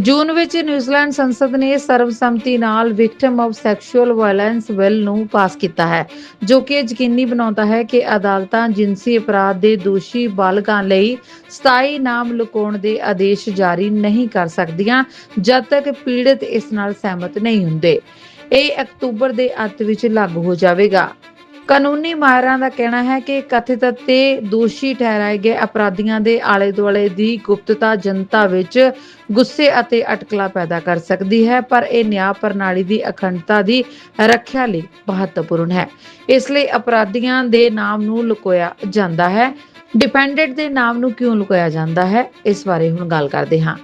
ਜੂਨ ਵਿੱਚ ਨਿਊਜ਼ੀਲੈਂਡ ਸੰਸਦ ਨੇ ਸਰਬਸੰਮਤੀ ਨਾਲ victim of sexual violence bill ਨੂੰ ਪਾਸ ਕੀਤਾ ਹੈ, ਜੋ ਕਿ ਯਕੀਨੀ ਬਣਾਉਂਦਾ ਹੈ ਕਿ ਅਦਾਲਤਾਂ ਜਿਨਸੀ ਅਪਰਾਧ ਦੇ ਦੋਸ਼ੀ ਬਾਲਗਾਂ ਲਈ ਸਥਾਈ ਨਾਮ ਲੁਕਾਉਣ ਦੇ ਆਦੇਸ਼ ਜਾਰੀ ਨਹੀਂ ਕਰ ਸਕਦੀਆਂ, ਜਦ ਤੱਕ ਪੀੜਤ ਇਸ ਨਾਲ ਸਹਿਮਤ ਨਹੀਂ ਹੁੰਦੇ। ਇਹ ਅਕਤੂਬਰ ਦੇ ਅੰਤ ਵਿੱਚ ਲਾਗੂ ਹੋ ਜਾਵੇਗਾ। ਕਾਨੂੰਨੀ ਮਾਹਿਰਾਂ ਦਾ ਕਹਿਣਾ ਹੈ ਕਿ ਕਥਿਤ ਅਤੇ ਦੋਸ਼ੀ ਠਹਿਰਾਏ ਗਏ ਅਪਰਾਧੀਆਂ ਦੇ ਆਲੇ ਦੁਆਲੇ ਦੀ ਗੁਪਤਤਾ ਜਨਤਾ ਵਿੱਚ ਗੁੱਸੇ ਅਤੇ ਅਟਕਲਾ ਪੈਦਾ ਕਰ ਸਕਦੀ ਹੈ, ਪਰ ਇਹ ਨਿਆਂ ਪ੍ਰਣਾਲੀ ਦੀ ਅਖੰਡਤਾ ਦੀ ਰੱਖਿਆ ਲਈ ਮਹੱਤਵਪੂਰਨ ਹੈ। ਇਸ ਲਈ ਅਪਰਾਧੀਆਂ ਦੇ ਨਾਮ ਨੂੰ ਲੁਕੋਇਆ ਜਾਂਦਾ ਹੈ। ਡਿਪੈਂਡੈਂਟ ਦੇ ਨਾਮ ਨੂੰ ਕਿਉਂ ਲੁਕਾਇਆ ਜਾਂਦਾ ਹੈ? ਇਸ ਬਾਰੇ ਹੁਣ ਗੱਲ ਕਰਦੇ ਹਾਂ।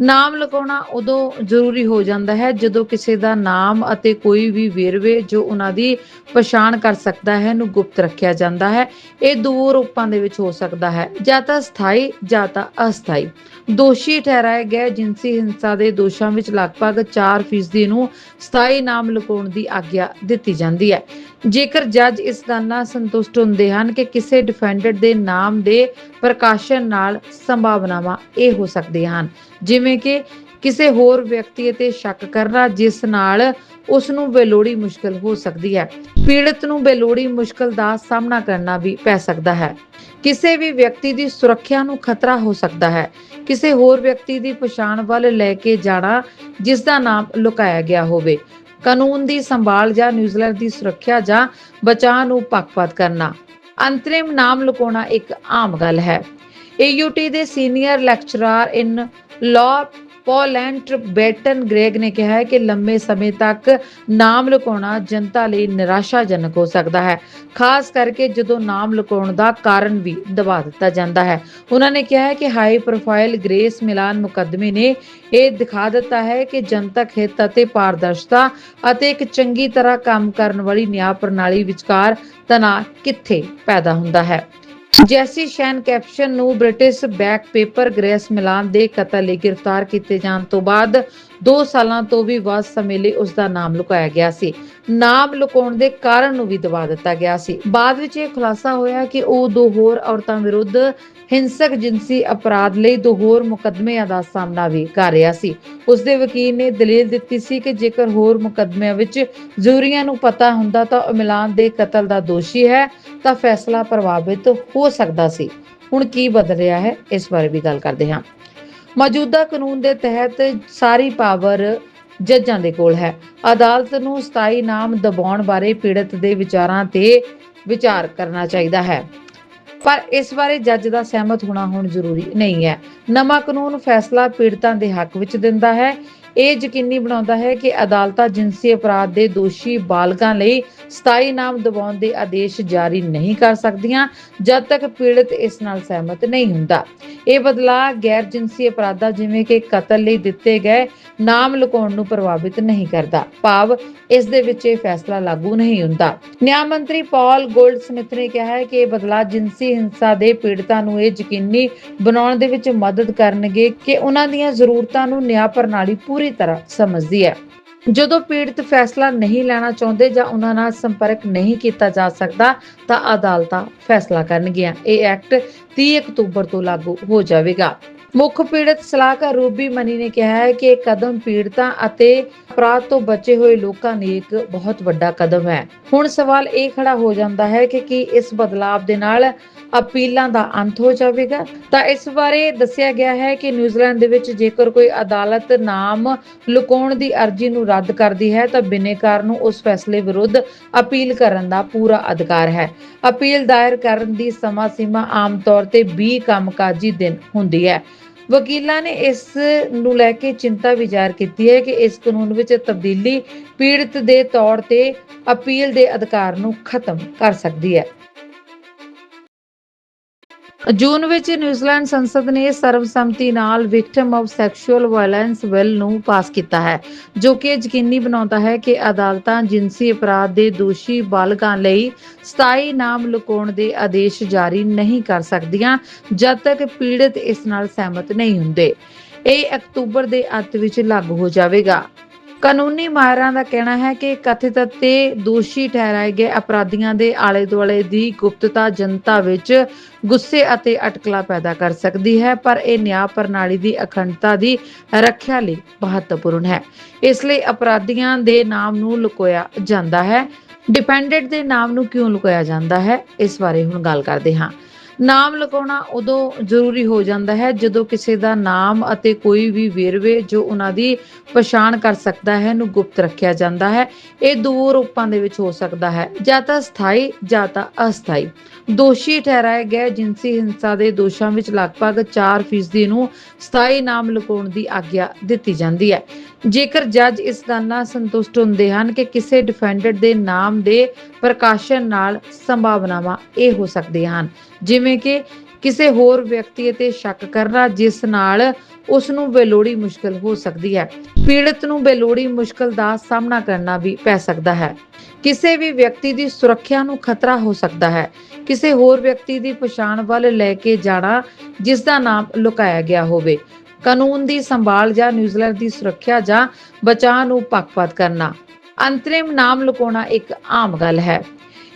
ਨਾਮ ਲਗਾਉਣਾ ਉਦੋਂ ਜ਼ਰੂਰੀ ਹੋ ਜਾਂਦਾ ਹੈ ਜਦੋਂ ਕਿਸੇ ਦਾ ਨਾਮ ਅਤੇ ਕੋਈ ਵੀ ਵੇਰਵੇ ਜੋ ਉਹਨਾਂ ਦੀ ਪਛਾਣ ਕਰ ਸਕਦਾ ਹੈ ਨੂੰ ਗੁਪਤ ਰੱਖਿਆ ਜਾਂਦਾ ਹੈ। ਇਹ ਦੋ ਰੂਪਾਂ ਦੇ ਵਿੱਚ ਹੋ ਸਕਦਾ ਹੈ। ਜਾਂ ਤਾਂ ਸਥਾਈ, ਜਾਂ ਤਾਂ ਅਸਥਾਈ। ਦੋਸ਼ੀ ਠਹਿਰਾਏ ਗਏ ਜਿਨਸੀ ਹਿੰਸਾ ਦੇ ਦੋਸ਼ਾਂ ਵਿੱਚ ਲਗਭਗ 4% ਨੂੰ ਸਥਾਈ ਨਾਮ ਲੁਕਾਉਣ ਦੀ ਆਗਿਆ ਦਿੱਤੀ ਜਾਂਦੀ ਹੈ। ਜੇਕਰ ਜੱਜ ਇਸ ਗੱਲ ਨਾਲ ਸੰਤੁਸ਼ਟ ਹੁੰਦੇ ਹਨ ਕਿ ਕਿਸੇ ਡਿਫੈਂਡੈਂਟ ਦੇ ਨਾਮ ਦੇ ਪ੍ਰਕਾਸ਼ਨ ਨਾਲ ਸੰਭਾਵਨਾਵਾਂ ਇਹ ਹੋ ਸਕਦੀਆਂ ਹਨ। ਜਿਵੇਂ ਕਿ ਕਿਸੇ ਹੋਰ ਵਿਅਕਤੀ ਤੇ ਸ਼ੱਕ ਕਰਨਾ, ਜਿਸ ਨਾਲ ਉਸ ਨੂੰ ਬੇਲੋੜੀ ਮੁਸ਼ਕਲ ਹੋ ਸਕਦੀ ਹੈ। ਪੀੜਤ ਨੂੰ ਬੇਲੋੜੀ ਮੁਸ਼ਕਲ ਦਾ ਸਾਹਮਣਾ ਕਰਨਾ ਵੀ ਪੈ ਸਕਦਾ ਹੈ। ਕਿਸੇ ਵੀ ਵਿਅਕਤੀ ਦੀ ਸੁਰੱਖਿਆ ਨੂੰ ਖਤਰਾ ਹੋ ਸਕਦਾ ਹੈ। ਕਿਸੇ ਹੋਰ ਵਿਅਕਤੀ ਦੀ ਪਛਾਣ ਵੱਲ ਲੈ ਕੇ ਜਾਣਾ, ਜਿਸ ਦਾ ਨਾਮ ਲੁਕਾਇਆ ਗਿਆ ਹੋਵੇ। ਕਾਨੂੰਨ ਦੀ ਸੰਭਾਲ ਜਾਂ ਨਿਊਜ਼ੀਲੈਂਡ ਦੀ ਸੁਰੱਖਿਆ ਜਾਂ ਬਚਾਅ ਨੂੰ ਪੱਖਪਾਤ ਕਰਨਾ। ਅੰਤਰਿਮ ਨਾਮ ਲੁਕਾਉਣਾ ਇੱਕ ਆਮ ਗੱਲ ਹੈ। AUT ਦੇ ਸੀਨੀਅਰ ਲੈਕਚਰਰ ਇਨ ਲਾਅ ਪੋਲੈਂਟ ਬੈਟਨ ਗ੍ਰੇਗ ਨੇ ਕਿਹਾ ਹੈ ਕਿ ਲੰਮੇ ਸਮੇਂ ਤੱਕ ਨਾਮ ਲੁਕਾਉਣਾ ਜਨਤਾ ਲਈ ਨਿਰਾਸ਼ਾਜਨਕ ਹੋ ਸਕਦਾ ਹੈ, ਖਾਸ ਕਰਕੇ ਜਦੋਂ ਨਾਮ ਲੁਕਾਉਣ ਦਾ ਕਾਰਨ ਵੀ ਦਬਾ ਦਿੱਤਾ ਜਾਂਦਾ ਹੈ। ਉਹਨਾਂ ਨੇ ਕਿਹਾ ਹੈ ਕਿ ਹਾਈ ਪ੍ਰੋਫਾਈਲ ਗ੍ਰੇਸ ਮਿਲਾਨ ਮੁਕੱਦਮੇ ਨੇ ਇਹ ਦਿਖਾ ਦਿੱਤਾ ਹੈ ਕਿ ਜਨਤਕ ਹਿੱਤ ਅਤੇ ਪਾਰਦਰਸ਼ਤਾ ਅਤੇ ਇੱਕ ਚੰਗੀ ਤਰ੍ਹਾਂ ਕੰਮ ਕਰਨ ਵਾਲੀ ਨਿਆਂ ਪ੍ਰਣਾਲੀ ਵਿਚਕਾਰ ਤਣਾਅ ਕਿੱਥੇ ਪੈਦਾ ਹੁੰਦਾ ਹੈ। ਜੈਸੀ ਸ਼ੈਨ ਕੈਪਸ਼ਨ ਨੂੰ British backpacker Grace Millane ਦੇ ਕਤਲ ਲਈ ਗ੍ਰਿਫਤਾਰ ਕੀਤੇ ਜਾਣ ਤੋਂ ਬਾਅਦ 2 ਸਾਲਾਂ ਤੋਂ ਵੀ ਵੱਧ ਸਮੇਂ ਲਈ ਉਸ ਦਾ ਨਾਮ ਲੁਕਾਇਆ ਗਿਆ ਸੀ। ਨਾਮ ਲੁਕਾਉਣ ਦੇ ਕਾਰਨ ਨੂੰ ਵੀ ਦਬਾ ਦਿੱਤਾ ਗਿਆ ਸੀ। ਬਾਅਦ ਵਿੱਚ ਇਹ ਖੁਲਾਸਾ ਹੋਇਆ ਕਿ ਉਹ ਦੋ ਹੋਰ ਔਰਤਾਂ ਵਿਰੁੱਧ ਹਿੰਸਕ ਜਿਨਸੀ ਅਪਰਾਧ ਲਈ ਦੋ ਹੋਰ ਮੁਕੱਦਮਿਆਂ ਦਾ ਸਾਹਮਣਾ ਵੀ ਕਰ ਰਿਹਾ ਸੀ। ਉਸ ਦੇ ਵਕੀਲ ਨੇ ਦਲੀਲ ਦਿੱਤੀ ਸੀ ਕਿ ਜੇਕਰ ਹੋਰ ਮੁਕੱਦਮਿਆਂ ਵਿੱਚ ਜੂਰੀਆਂ ਨੂੰ ਪਤਾ ਹੁੰਦਾ ਤਾਂ ਉਹ ਮਿਲਾਨ ਦੇ ਕਤਲ ਦਾ ਦੋਸ਼ੀ ਹੈ, ਤਾਂ ਫੈਸਲਾ ਪ੍ਰਭਾਵਿਤ ਹੋ ਸਕਦਾ ਸੀ। ਹੁਣ ਕੀ ਬਦਲ ਰਿਹਾ ਹੈ, ਇਸ ਬਾਰੇ ਵੀ ਗੱਲ ਕਰਦੇ ਹਾਂ। ਮੌਜੂਦਾ ਕਾਨੂੰਨ ਦੇ ਤਹਿਤ ਸਾਰੀ ਪਾਵਰ ਜੱਜਾਂ ਦੇ ਕੋਲ ਹੈ। ਅਦਾਲਤ ਨੂੰ ਸਥਾਈ ਨਾਮ ਦਬਾਉਣ ਬਾਰੇ ਪੀੜਤ ਦੇ ਵਿਚਾਰਾਂ ਤੇ ਵਿਚਾਰ ਕਰਨਾ ਚਾਹੀਦਾ ਹੈ। ਪਰ ਇਸ ਬਾਰੇ ਜੱਜ ਦਾ ਸਹਿਮਤ ਹੋਣਾ ਹੁਣ ਜ਼ਰੂਰੀ ਨਹੀਂ ਹੈ। ਨਵਾਂ ਕਾਨੂੰਨ ਫੈਸਲਾ ਪੀੜਤਾਂ ਦੇ ਹੱਕ ਵਿੱਚ ਦਿੰਦਾ ਹੈ। ਇਹ ਯਕੀਨੀ ਬਣਾਉਂਦਾ ਹੈ ਕਿ ਅਦਾਲਤਾਂ ਜਿਨਸੀ ਅਪਰਾਧ ਦੇ ਦੋਸ਼ੀ ਬਾਲਗਾਂ ਲਈ ਸਥਾਈ ਨਾਮ ਦਬਾਉਣ ਦੇ ਆਦੇਸ਼ ਜਾਰੀ ਨਹੀਂ ਕਰ ਸਕਦੀਆਂ, ਜਦ ਤੱਕ ਪੀੜਤ ਇਸ ਨਾਲ ਸਹਿਮਤ ਨਹੀਂ ਹੁੰਦਾ। ਇਹ ਬਦਲਾਅ ਗੈਰ ਜਿਨਸੀ ਅਪਰਾਧਾਂ ਜਿਵੇਂ ਕਿ ਕਤਲ ਲਈ ਦਿੱਤੇ ਗਏ ਨਾਮ ਲੁਕਾਉਣ ਨੂੰ ਪ੍ਰਭਾਵਿਤ ਨਹੀਂ ਕਰਦਾ। ਭਾਵ ਇਸ ਦੇ ਵਿੱਚ ਇਹ ਫੈਸਲਾ ਲਾਗੂ ਨਹੀਂ ਹੁੰਦਾ। ਨਿਆਂ ਮੰਤਰੀ ਪਾਲ ਗੋਲਡ ਸਮਿਥ ਨੇ ਕਿਹਾ ਹੈ ਕਿ ਇਹ ਬਦਲਾਅ ਜਿਨਸੀ ਹਿੰਸਾ ਦੇ ਪੀੜਤਾਂ ਨੂੰ ਇਹ ਯਕੀਨੀ ਬਣਾਉਣ ਦੇ ਵਿੱਚ ਮਦਦ ਕਰਨਗੇ ਕਿ ਉਹਨਾਂ ਦੀਆਂ ਜ਼ਰੂਰਤਾਂ ਨੂੰ ਨਿਆਂ ਪ੍ਰਣਾਲੀ ਪੂਰੀ ਤਰ੍ਹਾਂ ਸਮਝਦੀ ਹੈ। ਜਦੋਂ ਪੀੜਤ ਫੈਸਲਾ ਨਹੀਂ ਲੈਣਾ ਚਾਹੁੰਦੇ ਜਾਂ ਉਹਨਾਂ ਨਾਲ ਸੰਪਰਕ ਨਹੀਂ ਕੀਤਾ ਜਾ ਸਕਦਾ, ਤਾਂ ਅਦਾਲਤਾਂ ਫੈਸਲਾ ਕਰਨਗੀਆਂ। ਇਹ ਐਕਟ 30 ਅਕਤੂਬਰ ਤੋਂ ਲਾਗੂ ਹੋ ਜਾਵੇਗਾ। ਮੁੱਖ ਪੀੜਤ ਸਲਾਹਕਾਰ ਰੂਬੀ ਮਨੀ ਨੇ ਕਿਹਾ ਹੈ ਕਿ ਇਹ ਕਦਮ ਪੀੜਤਾਂ ਅਤੇ ਅਪਰਾਧ ਤੋਂ ਬਚੇ ਹੋਏ ਲੋਕਾਂ ਲਈ ਇੱਕ ਬਹੁਤ ਵੱਡਾ ਕਦਮ ਹੈ। ਹੁਣ ਸਵਾਲ ਇਹ ਖੜਾ ਹੋ ਜਾਂਦਾ ਹੈ ਕਿ ਕੀ ਇਸ ਬਦਲਾਅ ਦੇ ਨਾਲ ਅਪੀਲਾਂ ਦਾ ਅੰਤ ਹੋ ਜਾਵੇਗਾ। ਤਾਂ ਇਸ ਬਾਰੇ ਦੱਸਿਆ ਗਿਆ ਹੈ ਕਿ ਨਿਊਜ਼ੀਲੈਂਡ ਦੇ ਵਿੱਚ ਜੇਕਰ ਕੋਈ ਅਦਾਲਤ ਨਾਮ ਲੁਕਾਉਣ ਦੀ ਅਰਜ਼ੀ ਨੂੰ ਰੱਦ ਕਰਦੀ ਹੈ, ਤਾਂ ਬਿਨੇਕਾਰ ਨੂੰ ਉਸ ਫੈਸਲੇ ਵਿਰੁੱਧ ਅਪੀਲ ਕਰਨ ਦਾ ਪੂਰਾ ਅਧਿਕਾਰ ਹੈ। ਅਪੀਲ ਦਾਇਰ ਕਰਨ ਦੀ ਸਮਾਂ ਸੀਮਾ ਆਮ ਤੌਰ ਤੇ 20 ਕੰਮਕਾਜੀ ਦਿਨ ਹੁੰਦੀ ਹੈ। ਵਕੀਲਾਂ ਨੇ ਇਸ ਨੂੰ ਲੈ ਕੇ ਚਿੰਤਾ ਵੀ ਜ਼ਾਹਰ ਕੀਤੀ ਹੈ ਕਿ ਇਸ ਕਾਨੂੰਨ ਵਿੱਚ ਤਬਦੀਲੀ ਪੀੜਤ ਦੇ ਤੌਰ ਤੇ ਅਪੀਲ ਦੇ ਅਧਿਕਾਰ ਨੂੰ ਖਤਮ ਕਰ ਸਕਦੀ ਹੈ। ਜੂਨ ਵਿੱਚ ਨਿਊਜ਼ੀਲੈਂਡ ਸੰਸਦ ਨੇ ਸਰਬਸੰਮਤੀ ਨਾਲ victim of sexual violence bill ਨੂੰ ਪਾਸ ਕੀਤਾ ਹੈ, ਜੋ ਕਿ ਯਕੀਨੀ ਬਣਾਉਂਦਾ ਹੈ ਕਿ ਅਦਾਲਤਾਂ ਜਿਨਸੀ ਅਪਰਾਧ ਦੇ ਦੋਸ਼ੀ ਬਾਲਗਾਂ ਲਈ ਸਥਾਈ ਨਾਮ ਲੁਕਾਉਣ ਦੇ ਆਦੇਸ਼ ਜਾਰੀ ਨਹੀਂ ਕਰ ਸਕਦੀਆਂ, ਜਦ ਤੱਕ ਪੀੜਤ ਇਸ ਨਾਲ ਸਹਿਮਤ ਨਹੀਂ ਹੁੰਦੇ। ਇਹ ਅਕਤੂਬਰ ਦੇ ਅੰਤ ਵਿੱਚ ਲਾਗੂ ਹੋ ਜਾਵੇਗਾ। ਕਾਨੂੰਨੀ ਮਾਹਿਰਾਂ ਦਾ ਕਹਿਣਾ ਹੈ ਕਿ ਕਥਿਤ ਅਤੇ ਦੋਸ਼ੀ ਠਹਿਰਾਏ ਗਏ ਅਪਰਾਧੀਆਂ ਦੇ ਆਲੇ ਦੁਆਲੇ ਦੀ ਗੁਪਤਤਾ ਜਨਤਾ ਵਿੱਚ ਗੁੱਸੇ ਅਤੇ ਅਟਕਲਾ ਪੈਦਾ ਕਰ ਸਕਦੀ ਹੈ, ਪਰ ਇਹ ਨਿਆਂ ਪ੍ਰਣਾਲੀ ਦੀ ਅਖੰਡਤਾ ਦੀ ਰੱਖਿਆ ਲਈ ਮਹੱਤਵਪੂਰਨ ਹੈ। ਇਸ ਲਈ ਅਪਰਾਧੀਆਂ ਦੇ ਨਾਮ ਨੂੰ ਲੁਕੋਇਆ ਜਾਂਦਾ ਹੈ। ਡਿਪੈਂਡੈਂਟ ਦੇ ਨਾਮ ਨੂੰ ਕਿਉਂ ਲੁਕਾਇਆ ਜਾਂਦਾ ਹੈ? ਇਸ ਬਾਰੇ ਹੁਣ ਗੱਲ ਕਰਦੇ ਹਾਂ। ਨਾਮ ਲਗਾਉਣਾ ਉਦੋਂ ਜ਼ਰੂਰੀ ਹੋ ਜਾਂਦਾ ਹੈ ਜਦੋਂ ਕਿਸੇ ਦਾ ਨਾਮ ਅਤੇ ਕੋਈ ਵੀ ਵੇਰਵੇ ਜੋ ਉਹਨਾਂ ਦੀ ਪਛਾਣ ਕਰ ਸਕਦਾ ਹੈ ਨੂੰ ਗੁਪਤ ਰੱਖਿਆ ਜਾਂਦਾ ਹੈ। ਇਹ ਦੋ ਰੂਪਾਂ ਦੇ ਵਿੱਚ ਹੋ ਸਕਦਾ ਹੈ। ਜਾਂ ਤਾਂ ਸਥਾਈ, ਜਾਂ ਤਾਂ ਅਸਥਾਈ। ਦੋਸ਼ੀ ਠਹਿਰਾਏ ਗਏ ਜਿਨਸੀ ਹਿੰਸਾ ਦੇ ਦੋਸ਼ਾਂ ਵਿੱਚ ਲਗਭਗ 4% ਨੂੰ ਸਥਾਈ ਨਾਮ ਲਗਾਉਣ ਦੀ ਆਗਿਆ ਦਿੱਤੀ ਜਾਂਦੀ ਹੈ। ਜੇਕਰ ਜੱਜ ਇਸ ਗੱਲ ਨਾਲ ਸੰਤੁਸ਼ਟ ਹੁੰਦੇ ਹਨ ਕਿ ਕਿਸੇ ਡਿਫੈਂਡੈਂਟ ਦੇ ਨਾਮ ਦੇ ਪ੍ਰਕਾਸ਼ਨ ਨਾਲ ਸੰਭਾਵਨਾਵਾਂ ਇਹ ਹੋ ਸਕਦੀਆਂ ਹਨ, ਜਿਵੇਂ ਕਿ ਕਿਸੇ ਹੋਰ ਵਿਅਕਤੀ ਤੇ ਸ਼ੱਕ ਕਰਨਾ, ਜਿਸ ਨਾਲ ਉਸ ਨੂੰ ਬੇਲੋੜੀ ਮੁਸ਼ਕਲ ਹੋ ਸਕਦੀ ਹੈ। ਪੀੜਤ ਨੂੰ ਬੇਲੋੜੀ ਮੁਸ਼ਕਲ ਦਾ ਸਾਹਮਣਾ ਕਰਨਾ ਵੀ ਪੈ ਸਕਦਾ ਹੈ। ਕਿਸੇ ਵੀ ਵਿਅਕਤੀ ਦੀ ਸੁਰੱਖਿਆ ਨੂੰ ਖਤਰਾ ਹੋ ਸਕਦਾ ਹੈ। ਕਿਸੇ ਹੋਰ ਵਿਅਕਤੀ ਦੀ ਪਛਾਣ ਵੱਲ ਲੈ ਕੇ ਜਾਣਾ, ਜਿਸ ਦਾ ਨਾਮ ਲੁਕਾਇਆ ਗਿਆ ਹੋਵੇ। ਕਾਨੂੰਨ ਦੀ ਸੰਭਾਲ ਜਾਂ ਨਿਊਜ਼ੀਲੈਂਡ ਦੀ ਸੁਰੱਖਿਆ ਜਾਂ ਬਚਾਅ ਨੂੰ ਪੱਖਪਾਤ ਕਰਨਾ। ਅੰਤਰਿਮ ਨਾਮ ਲੁਕਾਉਣਾ ਇੱਕ ਆਮ ਗੱਲ ਹੈ।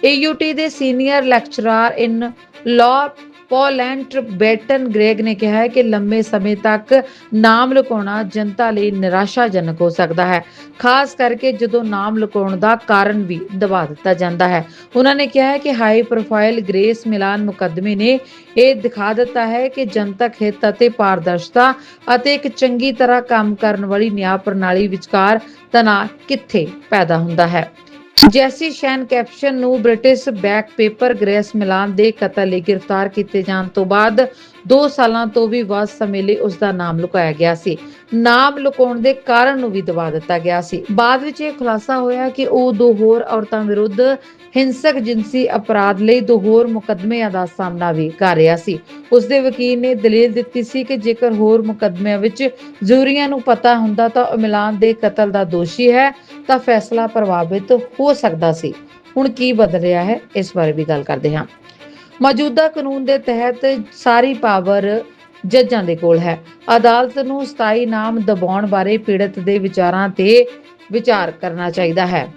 AUT ਦੇ ਸੀਨੀਅਰ ਲੈਕਚਰਰ ਇਨ ਲਾਅ ਪੋਲੈਂਟ ਬੈਟਨ ਗ੍ਰੇਗ ਨੇ ਕਿਹਾ ਹੈ ਕਿ ਲੰਮੇ ਸਮੇਂ ਤੱਕ ਨਾਮ ਲੁਕਾਉਣਾ ਜਨਤਾ ਲਈ ਨਿਰਾਸ਼ਾਜਨਕ ਹੋ ਸਕਦਾ ਹੈ, ਖਾਸ ਕਰਕੇ ਜਦੋਂ ਨਾਮ ਲੁਕਾਉਣ ਦਾ ਕਾਰਨ ਵੀ ਦਬਾ ਦਿੱਤਾ ਜਾਂਦਾ ਹੈ। ਉਹਨਾਂ ਨੇ ਕਿਹਾ ਹੈ ਕਿ ਹਾਈ ਪ੍ਰੋਫਾਈਲ ਗ੍ਰੇਸ ਮਿਲਾਨ ਮੁਕੱਦਮੇ ਨੇ ਇਹ ਦਿਖਾ ਦਿੱਤਾ ਹੈ ਕਿ ਜਨਤਕ ਹਿੱਤ ਅਤੇ ਪਾਰਦਰਸ਼ਤਾ ਅਤੇ ਇੱਕ ਚੰਗੀ ਤਰ੍ਹਾਂ ਕੰਮ ਕਰਨ ਵਾਲੀ ਨਿਆਂ ਪ੍ਰਣਾਲੀ ਵਿਚਕਾਰ ਤਣਾਅ ਕਿੱਥੇ ਪੈਦਾ ਹੁੰਦਾ ਹੈ। ਜੈਸੀ ਸ਼ੈਨ ਕੈਪਸ਼ਨ ਨੂੰ British backpacker Grace Millane ਦੇ ਕਤਲ ਲਈ ਗ੍ਰਿਫਤਾਰ ਕੀਤੇ ਜਾਣ ਤੋਂ ਬਾਅਦ 2 ਸਾਲਾਂ ਤੋਂ ਵੀ ਵੱਧ ਸਮੇਂ ਲਈ ਉਸ ਦਾ ਨਾਮ ਲੁਕਾਇਆ ਗਿਆ ਸੀ। ਨਾਮ ਲੁਕਾਉਣ ਦੇ ਕਾਰਨ ਨੂੰ ਵੀ ਦਬਾ ਦਿੱਤਾ ਗਿਆ ਸੀ। ਬਾਅਦ ਵਿੱਚ ਇਹ ਖੁਲਾਸਾ ਹੋਇਆ ਕਿ ਉਹ ਦੋ ਹੋਰ ਔਰਤਾਂ ਵਿਰੁੱਧ ਹਿੰਸਕ ਜਿਨਸੀ ਅਪਰਾਧ ਲਈ ਦੋ ਹੋਰ ਮੁਕੱਦਮਿਆਂ ਦਾ ਸਾਹਮਣਾ ਵੀ ਕਰ ਰਿਹਾ ਸੀ। ਉਸ ਦੇ ਵਕੀਲ ਨੇ ਦਲੀਲ ਦਿੱਤੀ ਸੀ ਕਿ ਜੇਕਰ ਹੋਰ ਮੁਕੱਦਮਿਆਂ ਵਿੱਚ ਜੂਰੀਆਂ ਨੂੰ ਪਤਾ ਹੁੰਦਾ ਤਾਂ ਉਹ ਮਿਲਾਨ ਦੇ ਕਤਲ ਦਾ ਦੋਸ਼ੀ ਹੈ, ਤਾਂ ਫੈਸਲਾ ਪ੍ਰਭਾਵਿਤ ਹੋ ਸਕਦਾ ਸੀ। ਹੁਣ ਕੀ ਬਦਲ ਰਿਹਾ ਹੈ, ਇਸ ਬਾਰੇ ਵੀ ਗੱਲ ਕਰਦੇ ਹਾਂ। ਮੌਜੂਦਾ ਕਾਨੂੰਨ ਦੇ ਤਹਿਤ ਸਾਰੀ ਪਾਵਰ ਜੱਜਾਂ ਦੇ ਕੋਲ ਹੈ। ਅਦਾਲਤ ਨੂੰ ਸਥਾਈ ਨਾਮ ਦਬਾਉਣ ਬਾਰੇ ਪੀੜਤ ਦੇ ਵਿਚਾਰਾਂ ਤੇ ਵਿਚਾਰ ਕਰਨਾ ਚਾਹੀਦਾ ਹੈ।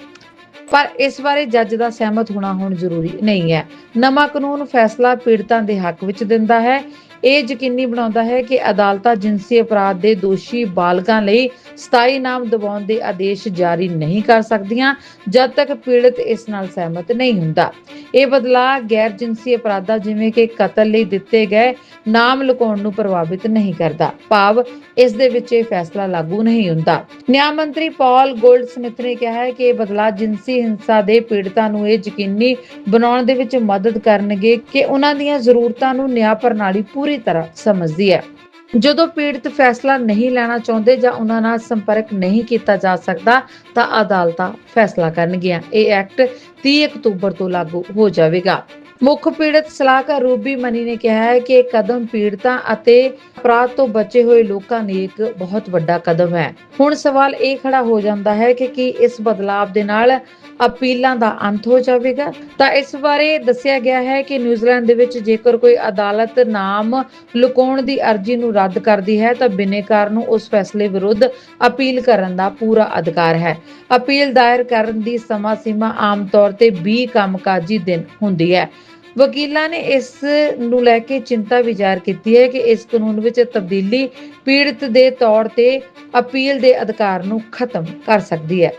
ਪਰ ਇਸ ਬਾਰੇ ਜੱਜ ਦਾ ਸਹਿਮਤ ਹੋਣਾ ਹੁਣ ਜ਼ਰੂਰੀ ਨਹੀਂ ਹੈ। ਨਵਾਂ ਕਾਨੂੰਨ ਫੈਸਲਾ ਪੀੜਤਾਂ ਦੇ ਹੱਕ ਵਿੱਚ ਦਿੰਦਾ ਹੈ। ਇਹ ਯਕੀਨੀ ਬਣਾਉਂਦਾ ਹੈ ਕਿ ਅਦਾਲਤਾਂ ਜਿਨਸੀ ਅਪਰਾਧ ਦੇ ਦੋਸ਼ੀ ਬਾਲਗਾਂ ਲਈ ਸਥਾਈ ਨਾਮ ਦਬਾਉਣ ਦੇ ਆਦੇਸ਼ ਜਾਰੀ ਨਹੀਂ ਕਰ ਸਕਦੀਆਂ, ਜਦ ਤੱਕ ਪੀੜਤ ਇਸ ਨਾਲ ਸਹਿਮਤ ਨਹੀਂ ਹੁੰਦਾ। ਇਹ ਬਦਲਾਅ ਗੈਰ ਜਿਨਸੀ ਅਪਰਾਧਾਂ ਜਿਵੇਂ ਕਿ ਕਤਲ ਲਈ ਦਿੱਤੇ ਗਏ ਨਾਮ ਲੁਕਾਉਣ ਨੂੰ ਪ੍ਰਭਾਵਿਤ ਨਹੀਂ ਕਰਦਾ। ਭਾਵ ਇਸ ਦੇ ਵਿੱਚ ਇਹ ਫੈਸਲਾ ਲਾਗੂ ਨਹੀਂ ਹੁੰਦਾ। ਨਿਆਂ ਮੰਤਰੀ ਪਾਲ ਗੋਲਡ ਸਮਿਥ ਨੇ ਕਿਹਾ ਹੈ ਕਿ ਇਹ ਬਦਲਾਅ ਜਿਨਸੀ ਹਿੰਸਾ ਦੇ ਪੀੜਤਾਂ ਨੂੰ ਇਹ ਯਕੀਨੀ ਬਣਾਉਣ ਦੇ ਵਿੱਚ ਮਦਦ ਕਰਨਗੇ ਕਿ ਉਹਨਾਂ ਦੀਆਂ ਜ਼ਰੂਰਤਾਂ ਨੂੰ ਨਿਆਂ ਪ੍ਰਣਾਲੀ ਪੂਰੀ ਤਰ੍ਹਾਂ ਸਮਝਦੀ ਹੈ। ਜਦੋਂ ਪੀੜਤ ਫੈਸਲਾ ਨਹੀਂ ਲੈਣਾ ਚਾਹੁੰਦੇ ਜਾਂ ਉਹਨਾਂ ਨਾਲ ਸੰਪਰਕ ਨਹੀਂ ਕੀਤਾ ਜਾ ਸਕਦਾ, ਤਾਂ ਅਦਾਲਤਾਂ ਫੈਸਲਾ ਕਰਨਗੀਆਂ। ਇਹ ਐਕਟ 30 ਅਕਤੂਬਰ ਤੋਂ ਲਾਗੂ ਹੋ ਜਾਵੇਗਾ। ਮੁੱਖ ਪੀੜਤ ਸਲਾਹਕਾਰ ਰੂਬੀ ਮਨੀ ਨੇ ਕਿਹਾ ਹੈ ਕਿ ਇਹ ਕਦਮ ਪੀੜਤਾਂ ਅਤੇ ਅਪਰਾਧ ਤੋਂ ਬਚੇ ਹੋਏ ਲੋਕਾਂ ਲਈ ਇੱਕ ਬਹੁਤ ਵੱਡਾ ਕਦਮ ਹੈ। ਹੁਣ ਸਵਾਲ ਇਹ ਖੜਾ ਹੋ ਜਾਂਦਾ ਹੈ ਕਿ ਕੀ ਇਸ ਬਦਲਾਅ ਦੇ ਨਾਲ ਅਪੀਲਾਂ ਦਾ ਅੰਤ ਹੋ ਜਾਵੇਗਾ? ਤਾਂ ਇਸ ਬਾਰੇ ਦੱਸਿਆ ਗਿਆ ਹੈ ਕਿ ਨਿਊਜ਼ੀਲੈਂਡ ਦੇ ਵਿੱਚ ਜੇਕਰ ਕੋਈ ਅਦਾਲਤ ਨਾਮ ਲੁਕਾਉਣ ਦੀ ਅਰਜ਼ੀ ਨੂੰ ਰੱਦ ਕਰਦੀ ਹੈ, ਤਾਂ ਬਿਨੇਕਾਰ ਨੂੰ ਉਸ ਫੈਸਲੇ ਵਿਰੁੱਧ ਅਪੀਲ ਕਰਨ ਦਾ ਪੂਰਾ ਅਧਿਕਾਰ ਹੈ। ਅਪੀਲ ਦਾਇਰ ਕਰਨ ਦੀ ਸਮਾਂ ਸੀਮਾ ਆਮ ਤੌਰ ਤੇ 20 ਕੰਮਕਾਜੀ ਦਿਨ ਹੁੰਦੀ ਹੈ। ਵਕੀਲਾਂ ਨੇ ਇਸ ਨੂੰ ਲੈ ਕੇ ਚਿੰਤਾ ਵੀ ਜ਼ਾਹਰ ਕੀਤੀ ਹੈ ਕਿ ਇਸ ਕਾਨੂੰਨ ਵਿੱਚ ਤਬਦੀਲੀ ਪੀੜਤ ਦੇ ਤੌਰ ਤੇ ਅਪੀਲ ਦੇ ਅਧਿਕਾਰ ਨੂੰ ਖਤਮ ਕਰ ਸਕਦੀ ਹੈ।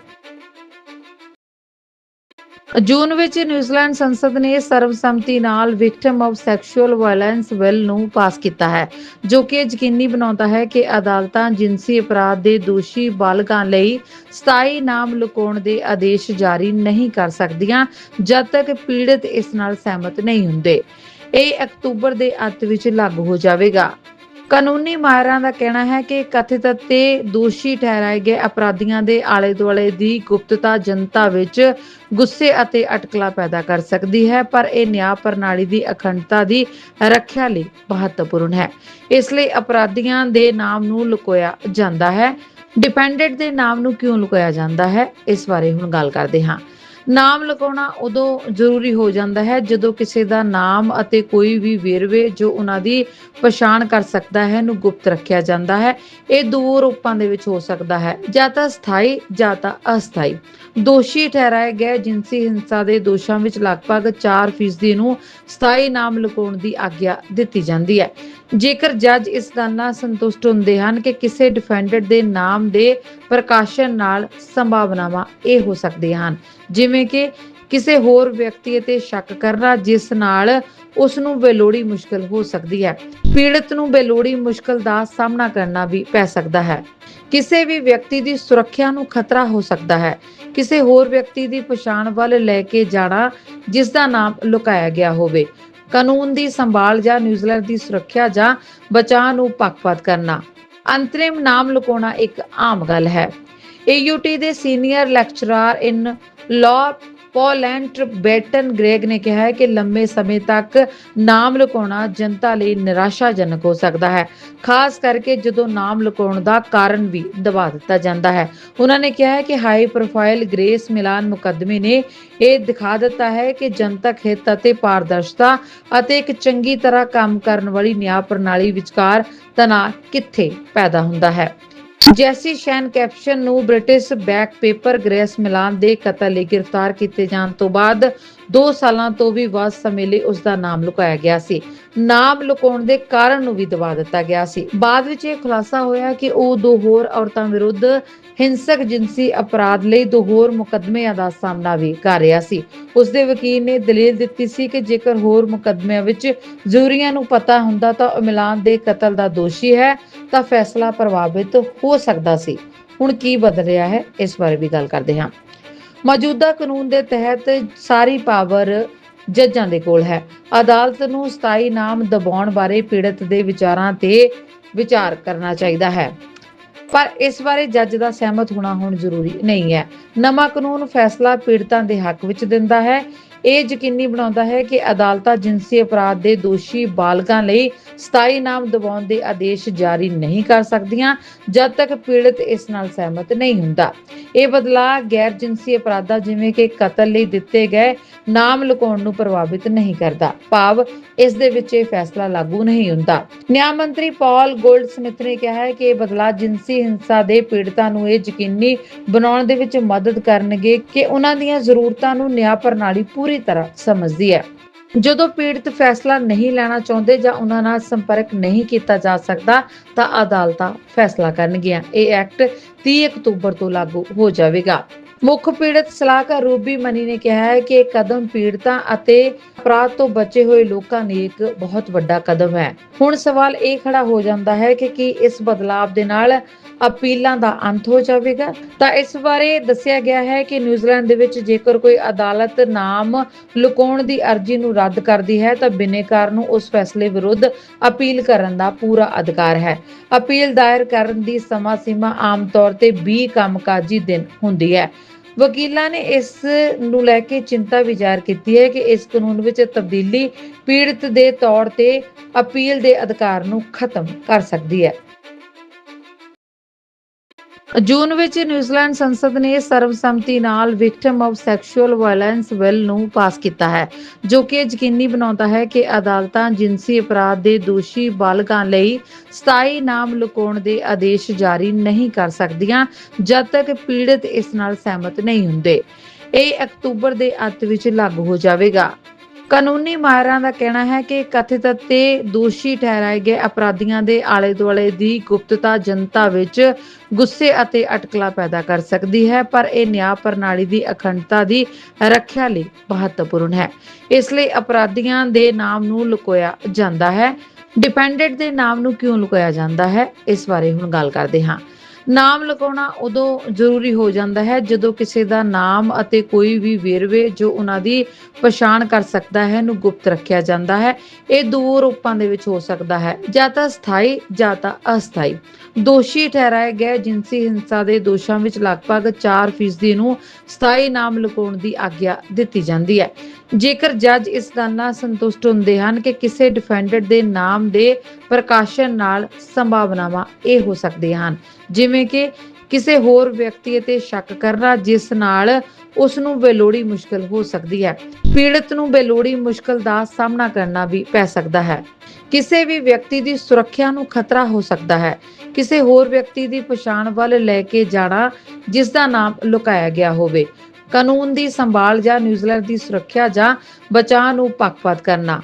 ਜੂਨ ਵਿੱਚ ਨਿਊਜ਼ੀਲੈਂਡ ਸੰਸਦ ਨੇ ਸਰਬਸੰਮਤੀ ਨਾਲ victim of sexual violence bill ਨੂੰ ਪਾਸ ਕੀਤਾ ਹੈ, ਜੋ ਕਿ ਯਕੀਨੀ ਬਣਾਉਂਦਾ ਹੈ ਕਿ ਅਦਾਲਤਾਂ ਜਿਨਸੀ ਅਪਰਾਧ ਦੇ ਦੋਸ਼ੀ ਬਾਲਗਾਂ ਲਈ ਸਥਾਈ ਨਾਮ ਲੁਕਾਉਣ ਦੇ ਆਦੇਸ਼ ਜਾਰੀ ਨਹੀਂ ਕਰ ਸਕਦੀਆਂ, ਜਦ ਤੱਕ ਪੀੜਤ ਇਸ ਨਾਲ ਸਹਿਮਤ ਨਹੀਂ ਹੁੰਦੇ। ਇਹ ਅਕਤੂਬਰ ਦੇ ਅੰਤ ਵਿੱਚ ਲਾਗੂ ਹੋ ਜਾਵੇਗਾ। ਕਾਨੂੰਨੀ ਮਾਹਿਰਾਂ ਦਾ ਕਹਿਣਾ ਹੈ ਕਿ ਕਥਿਤ ਅਤੇ ਦੋਸ਼ੀ ਠਹਿਰਾਏ ਗਏ ਅਪਰਾਧੀਆਂ ਦੇ ਆਲੇ ਦੁਆਲੇ ਦੀ ਗੁਪਤਤਾ ਜਨਤਾ ਵਿੱਚ ਗੁੱਸੇ ਅਤੇ ਅਟਕਲਾ ਪੈਦਾ ਕਰ ਸਕਦੀ ਹੈ, ਪਰ ਇਹ ਨਿਆਂ ਪ੍ਰਣਾਲੀ ਦੀ ਅਖੰਡਤਾ ਦੀ ਰੱਖਿਆ ਲਈ ਮਹੱਤਵਪੂਰਨ ਹੈ। ਇਸ ਲਈ ਅਪਰਾਧੀਆਂ ਦੇ ਨਾਮ ਨੂੰ ਲੁਕੋਇਆ ਜਾਂਦਾ ਹੈ। ਡਿਪੈਂਡੈਂਟ ਦੇ ਨਾਮ ਨੂੰ ਕਿਉਂ ਲੁਕਾਇਆ ਜਾਂਦਾ ਹੈ? ਇਸ ਬਾਰੇ ਹੁਣ ਗੱਲ ਕਰਦੇ ਹਾਂ। ਨਾਮ ਲਿਖਾਉਣਾ ਉਦੋਂ ਜ਼ਰੂਰੀ ਹੋ ਜਾਂਦਾ ਹੈ ਜਦੋਂ ਕਿਸੇ ਦਾ ਨਾਮ ਅਤੇ ਕੋਈ ਵੀ ਵੇਰਵੇ ਜੋ ਉਹਨਾਂ ਦੀ ਪਛਾਣ ਕਰ ਸਕਦਾ ਹੈ ਨੂੰ ਗੁਪਤ ਰੱਖਿਆ ਜਾਂਦਾ ਹੈ। ਇਹ ਦੋ ਰੂਪਾਂ ਦੇ ਵਿੱਚ ਹੋ ਸਕਦਾ ਹੈ। ਜਾਂ ਤਾਂ ਸਥਾਈ, ਜਾਂ ਤਾਂ ਅਸਥਾਈ। ਦੋਸ਼ੀ ਠਹਿਰਾਏ ਗਏ ਜਿਨਸੀ ਹਿੰਸਾ ਦੇ ਦੋਸ਼ਾਂ ਵਿੱਚ ਲਗਭਗ 4% ਨੂੰ ਸਥਾਈ ਨਾਮ ਲੁਕਾਉਣ ਦੀ ਆਗਿਆ ਦਿੱਤੀ ਜਾਂਦੀ ਹੈ। ਜੇਕਰ ਜੱਜ ਇਸ ਗੱਲ ਨਾਲ ਸੰਤੁਸ਼ਟ ਹੁੰਦੇ ਹਨ ਕਿ ਕਿਸੇ ਡਿਫੈਂਡੈਂਟ ਦੇ ਨਾਮ ਦੇ ਪ੍ਰਕਾਸ਼ਨ ਨਾਲ ਸੰਭਾਵਨਾਵਾਂ ਇਹ ਹੋ ਸਕਦੀਆਂ ਹਨ। ਜਿਵੇਂ ਕਿ ਕਿਸੇ ਹੋਰ ਵਿਅਕਤੀ ਤੇ ਸ਼ੱਕ ਕਰਨਾ, ਜਿਸ ਨਾਲ ਉਸ ਨੂੰ ਬੇਲੋੜੀ ਮੁਸ਼ਕਲ ਹੋ ਸਕਦੀ ਹੈ। ਪੀੜਤ ਨੂੰ ਬੇਲੋੜੀ ਮੁਸ਼ਕਲ ਦਾ ਸਾਹਮਣਾ ਕਰਨਾ ਵੀ ਪੈ ਸਕਦਾ ਹੈ। ਕਿਸੇ ਵੀ ਵਿਅਕਤੀ ਦੀ ਸੁਰੱਖਿਆ ਨੂੰ ਖਤਰਾ ਹੋ ਸਕਦਾ ਹੈ। ਕਿਸੇ ਹੋਰ ਵਿਅਕਤੀ ਦੀ ਪਛਾਣ ਵੱਲ ਲੈ ਕੇ ਜਾਣਾ, ਜਿਸ ਦਾ ਨਾਮ ਲੁਕਾਇਆ ਗਿਆ ਹੋਵੇ। ਕਾਨੂੰਨ ਦੀ ਸੰਭਾਲ ਜਾਂ ਨਿਊਜ਼ੀਲੈਂਡ ਦੀ ਸੁਰੱਖਿਆ ਜਾਂ ਬਚਾਅ ਨੂੰ ਪੱਖਪਾਤ ਕਰਨਾ। ਅੰਤਰਿਮ ਨਾਮ ਲੁਕਾਉਣਾ ਇੱਕ ਆਮ ਗੱਲ ਹੈ। AUT ਦੇ ਸੀਨੀਅਰ ਲੈਕਚਰਰ ਇਨ ਲਾਅ ਪੋਲੈਂਟ ਬੈਟਨ ਗ੍ਰੇਗ ਨੇ ਕਿਹਾ ਹੈ ਕਿ ਲੰਮੇ ਸਮੇਂ ਤੱਕ ਨਾਮ ਲੁਕਾਉਣਾ ਜਨਤਾ ਲਈ ਨਿਰਾਸ਼ਾਜਨਕ ਹੋ ਸਕਦਾ ਹੈ, ਖਾਸ ਕਰਕੇ ਜਦੋਂ ਨਾਮ ਲੁਕਾਉਣ ਦਾ ਕਾਰਨ ਵੀ ਦਬਾ ਦਿੱਤਾ ਜਾਂਦਾ ਹੈ। ਉਹਨਾਂ ਨੇ ਕਿਹਾ ਹੈ ਕਿ ਹਾਈ ਪ੍ਰੋਫਾਈਲ ਗ੍ਰੇਸ ਮਿਲਾਨ ਮੁਕੱਦਮੇ ਨੇ ਇਹ ਦਿਖਾ ਦਿੱਤਾ ਹੈ ਕਿ ਜਨਤਕ ਹਿੱਤ ਅਤੇ ਪਾਰਦਰਸ਼ਤਾ ਅਤੇ ਇੱਕ ਚੰਗੀ ਤਰ੍ਹਾਂ ਕੰਮ ਕਰਨ ਵਾਲੀ ਨਿਆਂ ਪ੍ਰਣਾਲੀ ਵਿਚਕਾਰ ਤਣਾਅ ਕਿੱਥੇ ਪੈਦਾ ਹੁੰਦਾ ਹੈ। ਜੈਸੀ ਸ਼ੈਨ ਕੈਪਸ਼ਨ ਨੂੰ British backpacker Grace Millane ਦੇ ਕਤਲ ਲਈ ਗ੍ਰਿਫਤਾਰ ਕੀਤੇ ਜਾਣ ਤੋਂ ਬਾਅਦ 2 ਸਾਲਾਂ ਤੋਂ ਵੀ ਵੱਧ ਸਮੇਂ ਲਈ ਉਸ ਦਾ ਨਾਮ ਲੁਕਾਇਆ ਗਿਆ ਸੀ। ਨਾਮ ਲੁਕਾਉਣ ਦੇ ਕਾਰਨ ਨੂੰ ਵੀ ਦਬਾ ਦਿੱਤਾ ਗਿਆ ਸੀ। ਬਾਅਦ ਵਿੱਚ ਇਹ ਖੁਲਾਸਾ ਹੋਇਆ ਕਿ ਉਹ ਦੋ ਹੋਰ ਔਰਤਾਂ ਵਿਰੁੱਧ ਹਿੰਸਕ ਜਿਨਸੀ ਅਪਰਾਧ ਲਈ ਦੋ ਹੋਰ ਮੁਕੱਦਮਿਆਂ ਦਾ ਸਾਹਮਣਾ ਵੀ ਕਰ ਰਿਹਾ ਸੀ। ਉਸ ਦੇ ਵਕੀਲ ਨੇ ਦਲੀਲ ਦਿੱਤੀ ਸੀ ਕਿ ਜੇਕਰ ਹੋਰ ਮੁਕੱਦਮਿਆਂ ਵਿੱਚ ਜੂਰੀਆਂ ਨੂੰ ਪਤਾ ਹੁੰਦਾ ਤਾਂ ਮਿਲਾਨ ਦੇ ਕਤਲ ਦਾ ਦੋਸ਼ੀ ਹੈ, ਤਾਂ ਫੈਸਲਾ ਪ੍ਰਭਾਵਿਤ ਹੋ ਸਕਦਾ ਸੀ। ਹੁਣ ਕੀ ਬਦਲ ਰਿਹਾ ਹੈ, ਇਸ ਬਾਰੇ ਵੀ ਗੱਲ ਕਰਦੇ ਹਾਂ। ਮੌਜੂਦਾ ਕਾਨੂੰਨ ਦੇ ਤਹਿਤ ਸਾਰੀ ਪਾਵਰ ਜੱਜਾਂ ਦੇ ਕੋਲ ਹੈ। ਅਦਾਲਤ ਨੂੰ ਸਥਾਈ ਨਾਮ ਦਬਾਉਣ ਬਾਰੇ ਪੀੜਤ ਦੇ ਵਿਚਾਰਾਂ ਤੇ ਵਿਚਾਰ ਕਰਨਾ ਚਾਹੀਦਾ ਹੈ। ਪਰ ਇਸ ਬਾਰੇ ਜੱਜ ਦਾ ਸਹਿਮਤ ਹੋਣਾ ਹੁਣ ਜ਼ਰੂਰੀ ਨਹੀਂ ਹੈ। ਨਵਾਂ ਕਾਨੂੰਨ ਫੈਸਲਾ ਪੀੜਤਾਂ ਦੇ ਹੱਕ ਵਿੱਚ ਦਿੰਦਾ ਹੈ। ਇਹ ਯਕੀਨੀ ਬਣਾਉਂਦਾ ਹੈ ਕਿ ਅਦਾਲਤਾਂ ਜਿਨਸੀ ਅਪਰਾਧ ਦੇ ਦੋਸ਼ੀ ਬਾਲਗਾਂ ਲਈ ਸਥਾਈ ਨਾਮ ਦਬਾਉਣ ਦੇ ਆਦੇਸ਼ ਜਾਰੀ ਨਹੀਂ ਕਰ ਸਕਦੀਆਂ, ਜਦ ਤੱਕ ਪੀੜਤ ਇਸ ਨਾਲ ਸਹਿਮਤ ਨਹੀਂ ਹੁੰਦਾ। ਇਹ ਬਦਲਾਅ ਗੈਰ ਜਿਨਸੀ ਅਪਰਾਧਾਂ ਜਿਵੇਂ ਕਿ ਕਤਲ ਲਈ ਦਿੱਤੇ ਗਏ ਨਾਮ ਲੁਕਾਉਣ ਨੂੰ ਪ੍ਰਭਾਵਿਤ ਨਹੀਂ ਕਰਦਾ। ਭਾਵ ਇਸ ਦੇ ਵਿੱਚ ਇਹ ਫੈਸਲਾ ਲਾਗੂ ਨਹੀਂ ਹੁੰਦਾ। ਨਿਆਂ ਮੰਤਰੀ ਪਾਲ ਗੋਲਡਸਮਿਥ ਨੇ ਕਿਹਾ ਹੈ ਕਿ ਇਹ ਬਦਲਾਅ ਜਿਨਸੀ ਹਿੰਸਾ ਦੇ ਪੀੜਤਾਂ ਨੂੰ ਇਹ ਯਕੀਨੀ ਬਣਾਉਣ ਦੇ ਵਿੱਚ ਮਦਦ ਕਰਨਗੇ ਕਿ ਉਹਨਾਂ ਦੀਆਂ ਜ਼ਰੂਰਤਾਂ ਨੂੰ ਨਿਆਂ ਪ੍ਰਣਾਲੀ ਪੂਰੀ ਪੂਰੀ ਤਰ੍ਹਾਂ ਸਮਝਦੀ ਹੈ। ਜਦੋਂ ਪੀੜਤ ਫੈਸਲਾ ਨਹੀਂ ਲੈਣਾ ਚਾਹੁੰਦੇ ਜਾਂ ਉਹਨਾਂ ਨਾਲ ਸੰਪਰਕ ਨਹੀਂ ਕੀਤਾ ਜਾ ਸਕਦਾ, ਤਾਂ ਅਦਾਲਤਾਂ ਫੈਸਲਾ ਕਰਨਗੀਆਂ। ਇਹ ਐਕਟ 30 ਅਕਤੂਬਰ ਤੋਂ ਲਾਗੂ ਹੋ ਜਾਵੇਗਾ। ਮੁੱਖ ਪੀੜਤ ਸਲਾਹਕਾਰ ਰੂਬੀ ਮਨੀ ਨੇ ਕਿਹਾ ਹੈ ਕਿ ਇਹ ਕਦਮ ਪੀੜਤਾਂ ਅਤੇ ਅਪਰਾਧ ਤੋਂ ਬਚੇ ਹੋਏ ਲੋਕਾਂ ਲਈ ਇੱਕ ਬਹੁਤ ਵੱਡਾ ਕਦਮ ਹੈ। ਹੁਣ ਸਵਾਲ ਇਹ ਖੜਾ ਹੋ ਜਾਂਦਾ ਹੈ ਕਿ ਕੀ ਇਸ ਬਦਲਾਅ ਦੇ ਨਾਲ ਅਪੀਲਾਂ ਦਾ ਅੰਤ ਹੋ ਜਾਵੇਗਾ? ਤਾਂ ਇਸ ਬਾਰੇ ਦੱਸਿਆ ਗਿਆ ਹੈ ਕਿ ਨਿਊਜ਼ੀਲੈਂਡ ਦੇ ਵਿੱਚ ਜੇਕਰ ਕੋਈ ਅਦਾਲਤ ਨਾਮ ਲੁਕਾਉਣ ਦੀ ਅਰਜ਼ੀ ਨੂੰ ਰੱਦ ਕਰਦੀ ਹੈ, ਤਾਂ ਬਿਨੇਕਾਰ ਨੂੰ ਉਸ ਫੈਸਲੇ ਵਿਰੁੱਧ ਅਪੀਲ ਕਰਨ ਦਾ ਪੂਰਾ ਅਧਿਕਾਰ ਹੈ। ਅਪੀਲ ਦਾਇਰ ਕਰਨ ਦੀ ਸਮਾਂ ਸੀਮਾ ਆਮ ਤੌਰ ਤੇ 20 ਕੰਮਕਾਜੀ ਦਿਨ ਹੁੰਦੀ ਹੈ। ਵਕੀਲਾਂ ਨੇ ਇਸ ਨੂੰ ਲੈ ਕੇ ਚਿੰਤਾ ਵੀ ਜ਼ਾਹਰ ਕੀਤੀ ਹੈ ਕਿ ਇਸ ਕਾਨੂੰਨ ਵਿੱਚ ਤਬਦੀਲੀ ਪੀੜਤ ਦੇ ਤੌਰ ਤੇ ਅਪੀਲ ਦੇ ਅਧਿਕਾਰ ਨੂੰ ਖਤਮ ਕਰ ਸਕਦੀ ਹੈ। ਜੂਨ ਵਿੱਚ ਨਿਊਜ਼ੀਲੈਂਡ ਸੰਸਦ ਨੇ ਸਰਬਸੰਮਤੀ ਨਾਲ victim of sexual violence bill ਨੂੰ ਪਾਸ ਕੀਤਾ ਹੈ, ਜੋ ਕਿ ਯਕੀਨੀ ਬਣਾਉਂਦਾ ਹੈ ਕਿ ਅਦਾਲਤਾਂ ਜਿਨਸੀ ਅਪਰਾਧ ਦੇ ਦੋਸ਼ੀ ਬਾਲਗਾਂ ਲਈ ਸਥਾਈ ਨਾਮ ਲੁਕਾਉਣ ਦੇ ਆਦੇਸ਼ ਜਾਰੀ ਨਹੀਂ ਕਰ ਸਕਦੀਆਂ, ਜਦ ਤੱਕ ਪੀੜਤ ਇਸ ਨਾਲ ਸਹਿਮਤ ਨਹੀਂ ਹੁੰਦੇ। ਇਹ ਅਕਤੂਬਰ ਦੇ ਅੰਤ ਵਿੱਚ ਲਾਗੂ ਹੋ ਜਾਵੇਗਾ। ਕਾਨੂੰਨੀ ਮਾਹਿਰਾਂ ਦਾ ਕਹਿਣਾ ਹੈ ਕਿ ਕਥਿਤ ਅਤੇ ਦੋਸ਼ੀ ਠਹਿਰਾਏ ਗਏ ਅਪਰਾਧੀਆਂ ਦੇ ਆਲੇ ਦੁਆਲੇ ਦੀ ਗੁਪਤਤਾ ਜਨਤਾ ਵਿੱਚ ਗੁੱਸੇ ਅਤੇ ਅਟਕਲਾ ਪੈਦਾ ਕਰ ਸਕਦੀ ਹੈ, ਪਰ ਇਹ ਨਿਆਂ ਪ੍ਰਣਾਲੀ ਦੀ ਅਖੰਡਤਾ ਦੀ ਰੱਖਿਆ ਲਈ ਮਹੱਤਵਪੂਰਨ ਹੈ। ਇਸ ਲਈ ਅਪਰਾਧੀਆਂ ਦੇ ਨਾਮ ਨੂੰ ਲੁਕੋਇਆ ਜਾਂਦਾ ਹੈ। ਡਿਪੈਂਡੈਂਟ ਦੇ ਨਾਮ ਨੂੰ ਕਿਉਂ ਲੁਕਾਇਆ ਜਾਂਦਾ ਹੈ? ਇਸ ਬਾਰੇ ਹੁਣ ਗੱਲ ਕਰਦੇ ਹਾਂ। ਨਾਮ ਲਗਾਉਣਾ ਉਦੋਂ ਜ਼ਰੂਰੀ ਹੋ ਜਾਂਦਾ ਹੈ ਜਦੋਂ ਕਿਸੇ ਦਾ ਨਾਮ ਅਤੇ ਕੋਈ ਵੀ ਵੇਰਵੇ ਜੋ ਉਹਨਾਂ ਦੀ ਪਛਾਣ ਕਰ ਸਕਦਾ ਹੈ ਨੂੰ ਗੁਪਤ ਰੱਖਿਆ ਜਾਂਦਾ ਹੈ। ਇਹ ਦੋ ਰੂਪਾਂ ਦੇ ਵਿੱਚ ਹੋ ਸਕਦਾ ਹੈ। ਜਾਂ ਤਾਂ ਸਥਾਈ, ਜਾਂ ਤਾਂ ਅਸਥਾਈ। ਦੋਸ਼ੀ ਠਹਿਰਾਏ ਗਏ ਜਿਨਸੀ ਹਿੰਸਾ ਦੇ ਦੋਸ਼ਾਂ ਵਿੱਚ ਲਗਭਗ 4% ਨੂੰ ਸਥਾਈ ਨਾਮ ਲੁਕਾਉਣ ਦੀ ਆਗਿਆ ਦਿੱਤੀ ਜਾਂਦੀ ਹੈ। ਜੇਕਰ ਜੱਜ ਇਸ ਗੱਲ ਨਾਲ ਸੰਤੁਸ਼ਟ ਹੁੰਦੇ ਹਨ ਕਿ ਕਿਸੇ ਡਿਫੈਂਡੈਂਟ ਦੇ ਨਾਮ ਦੇ ਪ੍ਰਕਾਸ਼ਨ ਨਾਲ ਸੰਭਾਵਨਾਵਾਂ ਇਹ ਹੋ ਸਕਦੀਆਂ ਹਨ। ਜਿਵੇਂ ਕਿ ਕਿਸੇ ਹੋਰ ਵਿਅਕਤੀ ਅਤੇ ਸ਼ੱਕ ਕਰਨਾ, ਜਿਸ ਨਾਲ ਉਸ ਨੂੰ ਬੇਲੋੜੀ ਮੁਸ਼ਕਲ ਹੋ ਸਕਦੀ ਹੈ। ਪੀੜਤ ਨੂੰ ਬੇਲੋੜੀ ਮੁਸ਼ਕਲ ਦਾ ਸਾਹਮਣਾ ਕਰਨਾ ਵੀ ਪੈ ਸਕਦਾ ਹੈ। ਕਿਸੇ ਵੀ ਵਿਅਕਤੀ ਦੀ ਸੁਰੱਖਿਆ ਨੂੰ ਖਤਰਾ ਹੋ ਸਕਦਾ ਹੈ। ਕਿਸੇ ਹੋਰ ਵਿਅਕਤੀ ਦੀ ਪਛਾਣ ਵੱਲ ਲੈ ਕੇ ਜਾਣਾ, ਜਿਸ ਦਾ ਨਾਮ ਲੁਕਾਇਆ ਗਿਆ ਹੋਵੇ। ਕਾਨੂੰਨ ਦੀ ਸੰਭਾਲ ਜਾਂ ਨਿਊਜ਼ੀਲੈਂਡ ਦੀ ਸੁਰੱਖਿਆ ਜਾਂ ਬਚਾਅ ਨੂੰ ਪੱਖਪਾਤ ਕਰਨਾ।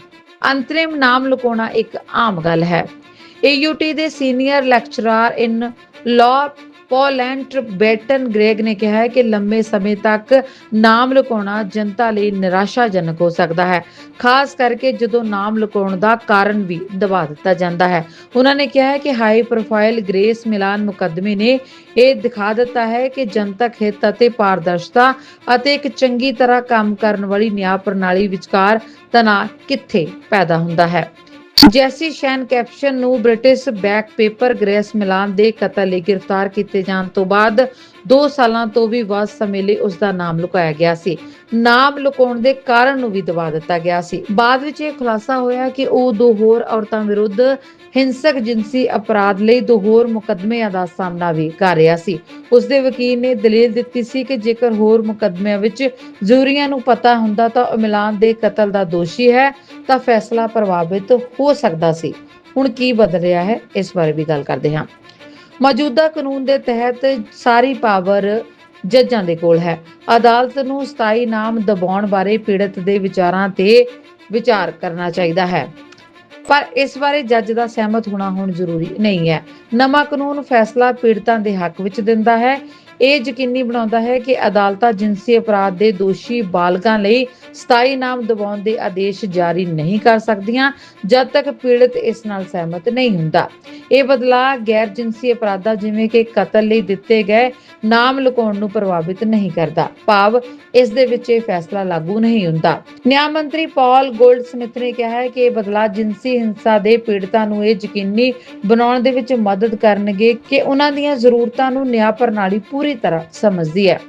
ਅੰਤਰਿਮ ਨਾਮ ਲੁਕਾਉਣਾ ਇੱਕ ਆਮ ਗੱਲ ਹੈ। AUT ਦੇ ਸੀਨੀਅਰ ਲੈਕਚਰਰ ਇਨ ਲਾਅ ਪੋਲੈਂਟ ਬੈਟਨ ਗ੍ਰੇਗ ਨੇ ਕਿਹਾ ਹੈ ਕਿ ਲੰਮੇ ਸਮੇਂ ਤੱਕ ਨਾਮ ਲੁਕਾਉਣਾ ਜਨਤਾ ਲਈ ਨਿਰਾਸ਼ਾਜਨਕ ਹੋ ਸਕਦਾ ਹੈ, ਖਾਸ ਕਰਕੇ ਜਦੋਂ ਨਾਮ ਲੁਕਾਉਣ ਦਾ ਕਾਰਨ ਵੀ ਦਬਾ ਦਿੱਤਾ ਜਾਂਦਾ ਹੈ। ਉਹਨਾਂ ਨੇ ਕਿਹਾ ਹੈ ਕਿ ਹਾਈ ਪ੍ਰੋਫਾਈਲ ਗ੍ਰੇਸ ਮਿਲਾਨ ਮੁਕੱਦਮੇ ਨੇ ਇਹ ਦਿਖਾ ਦਿੱਤਾ ਹੈ ਕਿ ਜਨਤਕ ਹਿੱਤ ਅਤੇ ਪਾਰਦਰਸ਼ਤਾ ਅਤੇ ਇੱਕ ਚੰਗੀ ਤਰ੍ਹਾਂ ਕੰਮ ਕਰਨ ਵਾਲੀ ਨਿਆਂ ਪ੍ਰਣਾਲੀ ਵਿਚਕਾਰ ਤਣਾਅ ਕਿੱਥੇ ਪੈਦਾ ਹੁੰਦਾ ਹੈ। ਜੈਸੀ ਸ਼ੈਨ ਕੈਪਸ਼ਨ ਨੂੰ British backpacker Grace Millane ਦੇ ਕਤਲ ਲਈ ਗ੍ਰਿਫਤਾਰ ਕੀਤੇ ਜਾਣ ਤੋਂ ਬਾਅਦ 2 ਸਾਲਾਂ ਤੋਂ ਵੀ ਵੱਧ ਸਮੇਂ ਲਈ ਉਸ ਦਾ ਨਾਮ ਲੁਕਾਇਆ ਗਿਆ ਸੀ। ਨਾਮ ਲੁਕਾਉਣ ਦੇ ਕਾਰਨ ਨੂੰ ਵੀ ਦਬਾ ਦਿੱਤਾ ਗਿਆ ਸੀ। ਬਾਅਦ ਵਿੱਚ ਇਹ ਖੁਲਾਸਾ ਹੋਇਆ ਕਿ ਉਹ ਦੋ ਹੋਰ ਔਰਤਾਂ ਵਿਰੁੱਧ ਹਿੰਸਕ ਜਿਨਸੀ ਅਪਰਾਧ ਲਈ ਦੋ ਹੋਰ ਮੁਕੱਦਮਿਆਂ ਦਾ ਸਾਹਮਣਾ ਵੀ ਕਰ ਰਿਹਾ ਸੀ। ਉਸ ਦੇ ਵਕੀਲ ਨੇ ਦਲੀਲ ਦਿੱਤੀ ਸੀ ਕਿ ਜੇਕਰ ਹੋਰ ਮੁਕੱਦਮਿਆਂ ਵਿੱਚ ਜੂਰੀਆਂ ਨੂੰ ਪਤਾ ਹੁੰਦਾ ਤਾਂ ਉਹ ਮਿਲਾਨ ਦੇ ਕਤਲ ਦਾ ਦੋਸ਼ੀ ਹੈ, ਤਾਂ ਫੈਸਲਾ ਪ੍ਰਭਾਵਿਤ ਹੋ ਸਕਦਾ ਸੀ। ਹੁਣ ਕੀ ਬਦਲ ਰਿਹਾ ਹੈ, ਇਸ ਬਾਰੇ ਵੀ ਗੱਲ ਕਰਦੇ ਹਾਂ। ਮੌਜੂਦਾ ਕਾਨੂੰਨ ਦੇ ਤਹਿਤ ਸਾਰੀ ਪਾਵਰ ਜੱਜਾਂ ਦੇ ਕੋਲ ਹੈ। ਅਦਾਲਤ ਨੂੰ ਸਥਾਈ ਨਾਮ ਦਬਾਉਣ ਬਾਰੇ ਪੀੜਤ ਦੇ ਵਿਚਾਰਾਂ ਤੇ ਵਿਚਾਰ ਕਰਨਾ ਚਾਹੀਦਾ ਹੈ। ਪਰ ਇਸ ਬਾਰੇ ਜੱਜ ਦਾ ਸਹਿਮਤ ਹੋਣਾ ਹੁਣ ਜ਼ਰੂਰੀ ਨਹੀਂ ਹੈ। ਨਵਾਂ ਕਾਨੂੰਨ ਫੈਸਲਾ ਪੀੜਤਾਂ ਦੇ ਹੱਕ ਵਿੱਚ ਦਿੰਦਾ ਹੈ। ਇਹ ਯਕੀਨੀ ਬਣਾਉਂਦਾ ਹੈ ਕਿ ਅਦਾਲਤਾਂ ਜਿਨਸੀ ਅਪਰਾਧ ਦੇ ਦੋਸ਼ੀ ਬਾਲਗਾਂ ਲਈ ਸਥਾਈ ਨਾਮ ਦਿਵਾਉਣ ਦੇ ਆਦੇਸ਼ ਜਾਰੀ ਨਹੀਂ ਕਰ ਸਕਦੀਆਂ, ਜਦ ਤੱਕ ਪੀੜਤ ਇਸ ਨਾਲ ਸਹਿਮਤ ਨਹੀਂ ਹੁੰਦਾ। ਇਹ ਬਦਲਾਅ ਗੈਰ ਜਿਨਸੀ ਅਪਰਾਧਾਂ ਜਿਵੇਂ ਕਿ ਕਤਲ ਲਈ ਦਿੱਤੇ ਗਏ ਨਾਮ ਲੁਕਾਉਣ ਨੂੰ ਪ੍ਰਭਾਵਿਤ ਨਹੀਂ ਕਰਦਾ। ਭਾਵ ਇਸ ਦੇ ਵਿੱਚ ਇਹ ਫੈਸਲਾ ਲਾਗੂ ਨਹੀਂ ਹੁੰਦਾ। ਨਿਆਂ ਮੰਤਰੀ ਪਾਲ ਗੋਲਡਸਮਿਥ ਨੇ ਕਿਹਾ ਹੈ ਕਿ ਇਹ ਬਦਲਾਅ ਜਿਨਸੀ ਹਿੰਸਾ ਦੇ ਪੀੜਤਾਂ ਨੂੰ ਇਹ ਯਕੀਨੀ ਬਣਾਉਣ ਦੇ ਵਿੱਚ ਮਦਦ ਕਰਨਗੇ ਕਿ ਉਹਨਾਂ ਦੀਆਂ ਜ਼ਰੂਰਤਾਂ ਨੂੰ ਨਿਆਂ ਪ੍ਰਣਾਲੀ ਪੂਰੀ ਤਰ੍ਹਾਂ ਸਮਝਦੀ ਹੈ।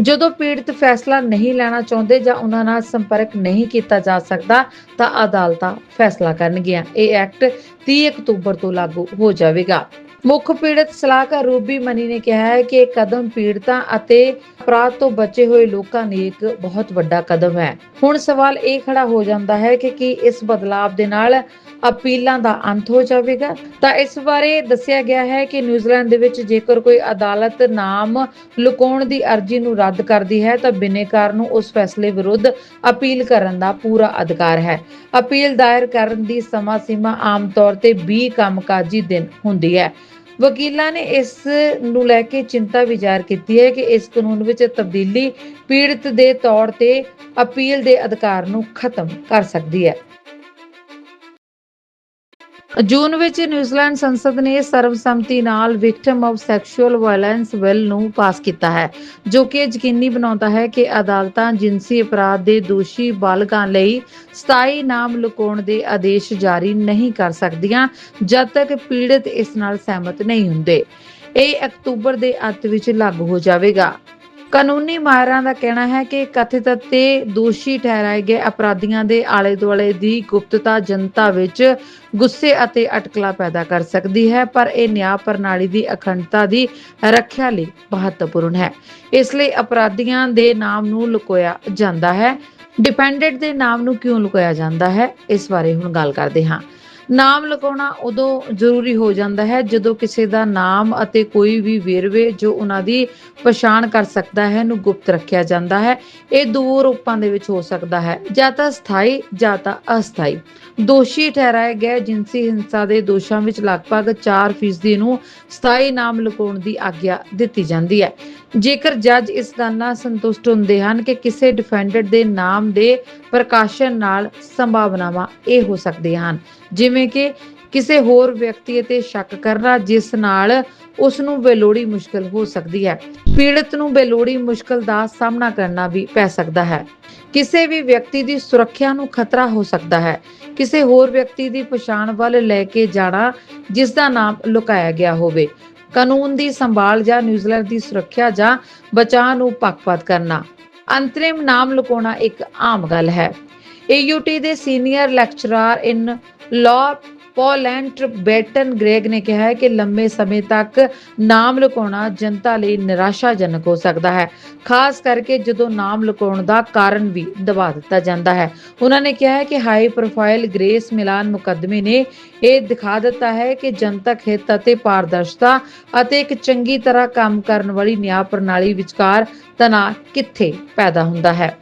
ਜਦੋਂ ਪੀੜਤ ਫੈਸਲਾ ਨਹੀਂ ਲੈਣਾ ਚਾਹੁੰਦੇ ਜਾਂ ਉਹਨਾਂ ਨਾਲ ਸੰਪਰਕ ਨਹੀਂ ਕੀਤਾ ਜਾ ਸਕਦਾ, ਤਾਂ ਅਦਾਲਤਾਂ ਫੈਸਲਾ ਕਰਨਗੀਆਂ। ਇਹ ਐਕਟ 30 ਅਕਤੂਬਰ ਤੋਂ ਲਾਗੂ ਹੋ ਜਾਵੇਗਾ। ਮੁੱਖ ਪੀੜਤ ਸਲਾਹਕਾਰ ਰੂਬੀ ਮਨੀ ਨੇ ਕਿਹਾ ਹੈ ਕਿ ਇਹ ਕਦਮ ਪੀੜਤਾਂ ਅਤੇ ਅਪਰਾਧ ਤੋਂ ਬਚੇ ਹੋਏ ਲੋਕਾਂ ਲਈ ਇੱਕ ਬਹੁਤ ਵੱਡਾ ਕਦਮ ਹੈ। ਹੁਣ ਸਵਾਲ ਇਹ ਖੜਾ ਹੋ ਜਾਂਦਾ ਹੈ ਕਿ ਕੀ ਇਸ ਬਦਲਾਅ ਦੇ ਨਾਲ ਅਪੀਲਾਂ ਦਾ ਅੰਤ ਹੋ ਜਾਵੇਗਾ। ਤਾਂ ਇਸ ਬਾਰੇ ਦੱਸਿਆ ਗਿਆ ਹੈ ਕਿ ਨਿਊਜ਼ੀਲੈਂਡ ਦੇ ਵਿੱਚ ਜੇਕਰ ਕੋਈ ਅਦਾਲਤ ਨਾਮ ਲੁਕਾਉਣ ਦੀ ਅਰਜ਼ੀ ਨੂੰ ਰੱਦ ਕਰਦੀ ਹੈ, ਤਾਂ ਬਿਨੇਕਾਰ ਨੂੰ ਉਸ ਫੈਸਲੇ ਵਿਰੁੱਧ ਅਪੀਲ ਕਰਨ ਦਾ ਪੂਰਾ ਅਧਿਕਾਰ ਹੈ। ਅਪੀਲ ਦਾਇਰ ਕਰਨ ਦੀ ਸਮਾਂ ਸੀਮਾ ਆਮ ਤੌਰ ਤੇ 20 ਕੰਮਕਾਜੀ ਦਿਨ ਹੁੰਦੀ ਹੈ। ਵਕੀਲਾਂ ਨੇ ਇਸ ਨੂੰ ਲੈ ਕੇ ਚਿੰਤਾ ਵੀ ਜ਼ਾਹਰ ਕੀਤੀ ਹੈ ਕਿ ਇਸ ਕਾਨੂੰਨ ਵਿੱਚ ਤਬਦੀਲੀ ਪੀੜਤ ਦੇ ਤੌਰ ਤੇ ਅਪੀਲ ਦੇ ਅਧਿਕਾਰ ਨੂੰ ਖਤਮ ਕਰ ਸਕਦੀ ਹੈ। ਜੂਨ ਵਿੱਚ ਨਿਊਜ਼ੀਲੈਂਡ ਸੰਸਦ ਨੇ ਸਰਬਸੰਮਤੀ ਨਾਲ victim of sexual violence bill ਨੂੰ ਪਾਸ ਕੀਤਾ ਹੈ, ਜੋ ਕਿ ਯਕੀਨੀ ਬਣਾਉਂਦਾ ਹੈ ਕਿ ਅਦਾਲਤਾਂ ਜਿਨਸੀ ਅਪਰਾਧ ਦੇ ਦੋਸ਼ੀ ਬਾਲਗਾਂ ਲਈ ਸਥਾਈ ਨਾਮ ਲੁਕਾਉਣ ਦੇ ਆਦੇਸ਼ ਜਾਰੀ ਨਹੀਂ ਕਰ ਸਕਦੀਆਂ, ਜਦ ਤੱਕ ਪੀੜਤ ਇਸ ਨਾਲ ਸਹਿਮਤ ਨਹੀਂ ਹੁੰਦੇ। ਇਹ ਅਕਤੂਬਰ ਦੇ ਅੰਤ ਵਿੱਚ ਲਾਗੂ ਹੋ ਜਾਵੇਗਾ। ਕਾਨੂੰਨੀ ਮਾਹਿਰਾਂ ਦਾ ਕਹਿਣਾ ਹੈ ਕਿ ਕਥਿਤ ਅਤੇ ਦੋਸ਼ੀ ਠਹਿਰਾਏ ਗਏ ਅਪਰਾਧੀਆਂ ਦੇ ਆਲੇ ਦੁਆਲੇ ਦੀ ਗੁਪਤਤਾ ਜਨਤਾ ਵਿੱਚ ਗੁੱਸੇ ਅਤੇ ਅਟਕਲਾ ਪੈਦਾ ਕਰ ਸਕਦੀ ਹੈ, ਪਰ ਇਹ ਨਿਆਂ ਪ੍ਰਣਾਲੀ ਦੀ ਅਖੰਡਤਾ ਦੀ ਰੱਖਿਆ ਲਈ ਮਹੱਤਵਪੂਰਨ ਹੈ। ਇਸ ਲਈ ਅਪਰਾਧੀਆਂ ਦੇ ਨਾਮ ਨੂੰ ਲੁਕੋਇਆ ਜਾਂਦਾ ਹੈ। ਡਿਪੈਂਡੈਂਟ ਦੇ ਨਾਮ ਨੂੰ ਕਿਉਂ ਲੁਕਾਇਆ ਜਾਂਦਾ ਹੈ? ਇਸ ਬਾਰੇ ਹੁਣ ਗੱਲ ਕਰਦੇ ਹਾਂ। ਨਾਮ ਲਗਾਉਣਾ ਉਦੋਂ ਜ਼ਰੂਰੀ ਹੋ ਜਾਂਦਾ ਹੈ ਜਦੋਂ ਕਿਸੇ ਦਾ ਨਾਮ ਅਤੇ ਕੋਈ ਵੀ ਵੇਰਵੇ ਜੋ ਉਹਨਾਂ ਦੀ ਪਛਾਣ ਕਰ ਸਕਦਾ ਹੈ ਨੂੰ ਗੁਪਤ ਰੱਖਿਆ ਜਾਂਦਾ ਹੈ। ਇਹ ਦੋ ਰੂਪਾਂ ਦੇ ਵਿੱਚ ਹੋ ਸਕਦਾ ਹੈ। ਜਾਂ ਤਾਂ ਸਥਾਈ, ਜਾਂ ਤਾਂ ਅਸਥਾਈ। ਦੋਸ਼ੀ ਠਹਿਰਾਏ ਗਏ ਜਿਨਸੀ ਹਿੰਸਾ ਦੇ ਦੋਸ਼ਾਂ ਵਿੱਚ ਲਗਭਗ 4% ਨੂੰ ਸਥਾਈ ਨਾਮ ਲਗਾਉਣ ਦੀ ਆਗਿਆ ਦਿੱਤੀ ਜਾਂਦੀ ਹੈ। ਜੇਕਰ ਜੱਜ ਇਸ ਗੱਲ ਨਾਲ ਸੰਤੁਸ਼ਟ ਹੁੰਦੇ ਹਨ ਕਿ ਕਿਸੇ ਡਿਫੈਂਡੈਂਟ ਦੇ ਨਾਮ ਦੇ ਪ੍ਰਕਾਸ਼ਨ ਨਾਲ ਸੰਭਾਵਨਾਵਾਂ ਇਹ ਹੋ ਸਕਦੀਆਂ ਹਨ, ਜਿਵੇਂ ਕਿ ਕਿਸੇ ਹੋਰ ਵਿਅਕਤੀ ਅਤੇ ਸ਼ੱਕ ਕਰਨਾ, ਜਿਸ ਨਾਲ ਉਸ ਨੂੰ ਬੇਲੋੜੀ ਮੁਸ਼ਕਲ ਹੋ ਸਕਦੀ ਹੈ। ਪੀੜਤ ਨੂੰ ਬੇਲੋੜੀ ਮੁਸ਼ਕਲ ਦਾ ਸਾਹਮਣਾ ਕਰਨਾ ਵੀ ਪੈ ਸਕਦਾ ਹੈ। ਕਿਸੇ ਵੀ ਵਿਅਕਤੀ ਦੀ ਸੁਰੱਖਿਆ ਨੂੰ ਖਤਰਾ ਹੋ ਸਕਦਾ ਹੈ। ਕਿਸੇ ਹੋਰ ਵਿਅਕਤੀ ਦੀ ਪਛਾਣ ਵੱਲ ਲੈ ਕੇ ਜਾਣਾ, ਜਿਸ ਦਾ ਨਾਮ ਲੁਕਾਇਆ ਗਿਆ ਹੋਵੇ। ਕਾਨੂੰਨ ਦੀ ਸੰਭਾਲ ਜਾਂ ਨਿਊਜ਼ੀਲੈਂਡ ਦੀ ਸੁਰੱਖਿਆ ਜਾਂ ਬਚਾਅ ਨੂੰ ਪੱਖਪਾਤ ਕਰਨਾ। ਅੰਤਰਿਮ ਨਾਮ ਲੁਕਾਉਣਾ ਇੱਕ ਆਮ ਗੱਲ ਹੈ। AUT ਦੇ ਸੀਨੀਅਰ ਲੈਕਚਰਰ ਇਨ ਲਾਅ ਪੌਲੈਂਟ ਬੈਟਨ ਗ੍ਰੇਗ ਨੇ ਕਿਹਾ ਹੈ ਕਿ ਲੰਮੇ ਸਮੇਂ ਤੱਕ ਨਾਮ ਲੁਕਾਉਣਾ ਜਨਤਾ ਲਈ ਨਿਰਾਸ਼ਾਜਨਕ ਹੋ ਸਕਦਾ ਹੈ, ਖਾਸ ਕਰਕੇ ਜਦੋਂ ਨਾਮ ਲੁਕਾਉਣ ਦਾ ਕਾਰਨ ਵੀ ਦਬਾ ਦਿੱਤਾ ਜਾਂਦਾ ਹੈ। ਉਹਨਾਂ ਨੇ ਕਿਹਾ ਹੈ ਕਿ ਹਾਈ ਪ੍ਰੋਫਾਈਲ ਗ੍ਰੇਸ ਮਿਲਾਨ ਮੁਕੱਦਮੇ ਨੇ ਇਹ ਦਿਖਾ ਦਿੱਤਾ ਹੈ ਕਿ ਜਨਤਕ ਹਿੱਤ ਅਤੇ ਪਾਰਦਰਸ਼ਤਾ ਅਤੇ ਇੱਕ ਚੰਗੀ ਤਰ੍ਹਾਂ ਕੰਮ ਕਰਨ ਵਾਲੀ ਨਿਆਂ ਪ੍ਰਣਾਲੀ ਵਿਚਕਾਰ ਤਣਾਅ ਕਿੱਥੇ ਪੈਦਾ ਹੁੰਦਾ ਹੈ।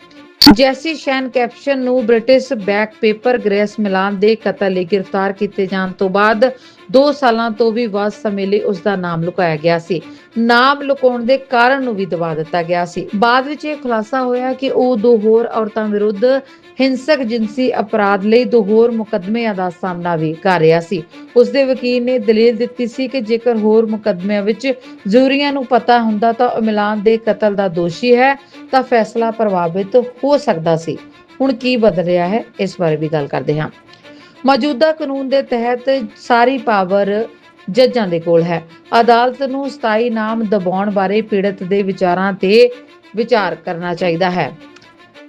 ਜੈਸੀ ਸ਼ੈਨ ਕੈਪਸ਼ਨ ਨੂੰ British backpacker Grace Millane ਦੇ ਕਤਲ ਲਈ ਗ੍ਰਿਫਤਾਰ ਕੀਤੇ ਜਾਣ ਤੋਂ ਬਾਅਦ 2 ਸਾਲਾਂ ਤੋਂ ਵੀ ਵੱਧ ਸਮੇਂ ਲਈ ਉਸ ਦਾ ਨਾਮ ਲੁਕਾਇਆ ਗਿਆ ਸੀ। ਨਾਮ ਲੁਕਾਉਣ ਦੇ ਕਾਰਨ ਨੂੰ ਵੀ ਦਬਾ ਦਿੱਤਾ ਗਿਆ ਸੀ। ਬਾਅਦ ਵਿੱਚ ਇਹ ਖੁਲਾਸਾ ਹੋਇਆ ਕਿ ਉਹ ਦੋ ਹੋਰ ਔਰਤਾਂ ਵਿਰੁੱਧ ਹਿੰਸਕ ਜਿਨਸੀ ਅਪਰਾਧ ਲਈ ਦੋ ਹੋਰ ਮੁਕੱਦਮਿਆਂ ਦਾ ਸਾਹਮਣਾ ਵੀ ਕਰ ਰਿਹਾ ਸੀ। ਉਸ ਦੇ ਵਕੀਲ ਨੇ ਦਲੀਲ ਦਿੱਤੀ ਸੀ ਕਿ ਜੇਕਰ ਹੋਰ ਮੁਕੱਦਮਿਆਂ ਵਿੱਚ ਜੂਰੀਆਂ ਨੂੰ ਪਤਾ ਹੁੰਦਾ ਤਾਂ ਉਹ ਮਿਲਾਨ ਦੇ ਕਤਲ ਦਾ ਦੋਸ਼ੀ ਹੈ, ਤਾਂ ਫੈਸਲਾ ਪ੍ਰਭਾਵਿਤ ਹੋ ਸਕਦਾ ਸੀ। ਹੁਣ ਕੀ ਬਦਲ ਰਿਹਾ ਹੈ, ਇਸ ਬਾਰੇ ਵੀ ਗੱਲ ਕਰਦੇ ਹਾਂ। ਮੌਜੂਦਾ ਕਾਨੂੰਨ ਦੇ ਤਹਿਤ ਸਾਰੀ ਪਾਵਰ ਜੱਜਾਂ ਦੇ ਕੋਲ ਹੈ। ਅਦਾਲਤ ਨੂੰ ਸਥਾਈ ਨਾਮ ਦਬਾਉਣ ਬਾਰੇ ਪੀੜਤ ਦੇ ਵਿਚਾਰਾਂ ਤੇ ਵਿਚਾਰ ਕਰਨਾ ਚਾਹੀਦਾ ਹੈ।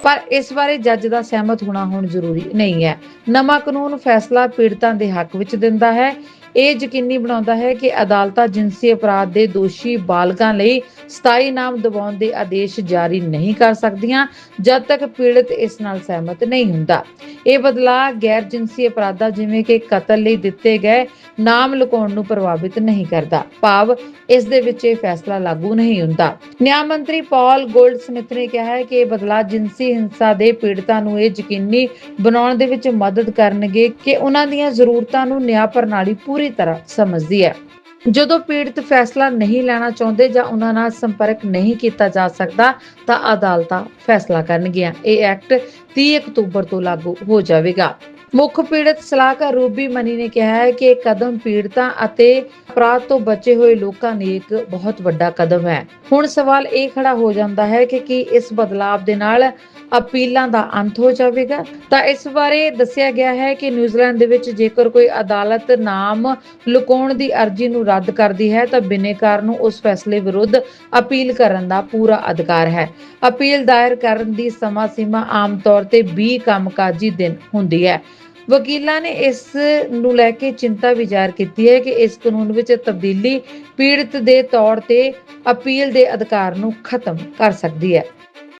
ਪਰ ਇਸ ਬਾਰੇ ਜੱਜ ਦਾ ਸਹਿਮਤ ਹੋਣਾ ਹੁਣ ਜ਼ਰੂਰੀ ਨਹੀਂ ਹੈ। ਨਵਾਂ ਕਾਨੂੰਨ ਫੈਸਲਾ ਪੀੜਤਾਂ ਦੇ ਹੱਕ ਵਿੱਚ ਦਿੰਦਾ ਹੈ। ਇਹ ਯਕੀਨੀ ਬਣਾਉਂਦਾ ਹੈ ਕਿ ਅਦਾਲਤਾਂ ਜਿਨਸੀ ਅਪਰਾਧ ਦੇ ਦੋਸ਼ੀ ਬਾਲਗਾਂ ਲਈ ਸਥਾਈ ਨਾਮ ਦਬਾਉਣ ਦੇ ਆਦੇਸ਼ ਜਾਰੀ ਨਹੀਂ ਕਰ ਸਕਦੀਆਂ, ਜਦ ਤੱਕ ਪੀੜਤ ਇਸ ਨਾਲ ਸਹਿਮਤ ਨਹੀਂ ਹੁੰਦਾ। ਇਹ ਬਦਲਾਅ ਗੈਰ ਜਿਨਸੀ ਅਪਰਾਧਾਂ ਜਿਵੇਂ ਕਿ ਕਤਲ ਲਈ ਦਿੱਤੇ ਗਏ ਨਾਮ ਲੁਕਾਉਣ ਨੂੰ ਪ੍ਰਭਾਵਿਤ ਨਹੀਂ ਕਰਦਾ। ਭਾਵ ਇਸ ਦੇ ਵਿੱਚ ਇਹ ਫੈਸਲਾ ਲਾਗੂ ਨਹੀਂ ਹੁੰਦਾ। ਨਿਆਂ ਮੰਤਰੀ ਪਾਲ ਗੋਲਡਸਮਿਥ ਨੇ ਕਿਹਾ ਹੈ ਕਿ ਇਹ ਬਦਲਾਅ ਜਿਨਸੀ ਹਿੰਸਾ ਦੇ ਪੀੜਤਾਂ ਨੂੰ ਇਹ ਯਕੀਨੀ ਬਣਾਉਣ ਦੇ ਵਿੱਚ ਮਦਦ ਕਰਨਗੇ ਕਿ ਉਹਨਾਂ ਦੀਆਂ ਜ਼ਰੂਰਤਾਂ ਨੂੰ ਨਿਆਂ ਪ੍ਰਣਾਲੀ ਪੂਰੀ ਤਰ੍ਹਾਂ ਸਮਝਦੀ ਹੈ। ਜਦੋਂ ਪੀੜਤ ਫੈਸਲਾ ਨਹੀਂ ਲੈਣਾ ਚਾਹੁੰਦੇ ਜਾਂ ਉਹਨਾਂ ਨਾਲ ਸੰਪਰਕ ਨਹੀਂ ਕੀਤਾ ਜਾ ਸਕਦਾ, ਤਾਂ ਅਦਾਲਤਾਂ ਫੈਸਲਾ ਕਰਨਗੀਆਂ। ਇਹ ਐਕਟ 30 ਅਕਤੂਬਰ ਤੋਂ ਲਾਗੂ ਹੋ ਜਾਵੇਗਾ। ਮੁੱਖ ਪੀੜਤ ਸਲਾਹਕਾਰ ਰੂਬੀ ਮਨੀ ਨੇ ਕਿਹਾ ਹੈ ਕਿ ਇਹ ਕਦਮ ਪੀੜਤਾਂ ਅਤੇ ਅਪਰਾਧ ਤੋਂ ਬਚੇ ਹੋਏ ਲੋਕਾਂ ਲਈ ਇੱਕ ਬਹੁਤ ਵੱਡਾ ਕਦਮ ਹੈ। ਹੁਣ ਸਵਾਲ ਇਹ ਖੜਾ ਹੋ ਜਾਂਦਾ ਹੈ ਕਿ ਕੀ ਇਸ ਬਦਲਾਅ ਦੇ ਨਾਲ ਅਪੀਲਾਂ ਦਾ ਅੰਤ ਹੋ ਜਾਵੇਗਾ? ਤਾਂ ਇਸ ਬਾਰੇ ਦੱਸਿਆ ਗਿਆ ਹੈ ਕਿ ਨਿਊਜ਼ੀਲੈਂਡ ਦੇ ਵਿੱਚ ਜੇਕਰ ਕੋਈ ਅਦਾਲਤ ਨਾਮ ਲੁਕਾਉਣ ਦੀ ਅਰਜ਼ੀ ਨੂੰ ਰੱਦ ਕਰਦੀ ਹੈ ਤਾਂ ਬਿਨੇਕਾਰ ਨੂੰ ਉਸ ਫੈਸਲੇ ਵਿਰੁੱਧ ਅਪੀਲ ਕਰਨ ਦਾ ਪੂਰਾ ਅਧਿਕਾਰ ਹੈ। ਅਪੀਲ ਦਾਇਰ ਕਰਨ ਦੀ ਸਮਾਂ ਸੀਮਾ ਆਮ ਤੌਰ ਤੇ 20 ਕੰਮਕਾਜੀ ਦਿਨ ਹੁੰਦੀ ਹੈ। ਵਕੀਲਾਂ ਨੇ ਇਸ ਨੂੰ ਲੈ ਕੇ ਚਿੰਤਾ ਵੀ ਜ਼ਾਹਰ ਕੀਤੀ ਹੈ ਕਿ ਇਸ ਕਾਨੂੰਨ ਵਿੱਚ ਤਬਦੀਲੀ ਪੀੜਤ ਦੇ ਤੌਰ ਤੇ ਅਪੀਲ ਦੇ ਅਧਿਕਾਰ ਨੂੰ ਖਤਮ ਕਰ ਸਕਦੀ ਹੈ।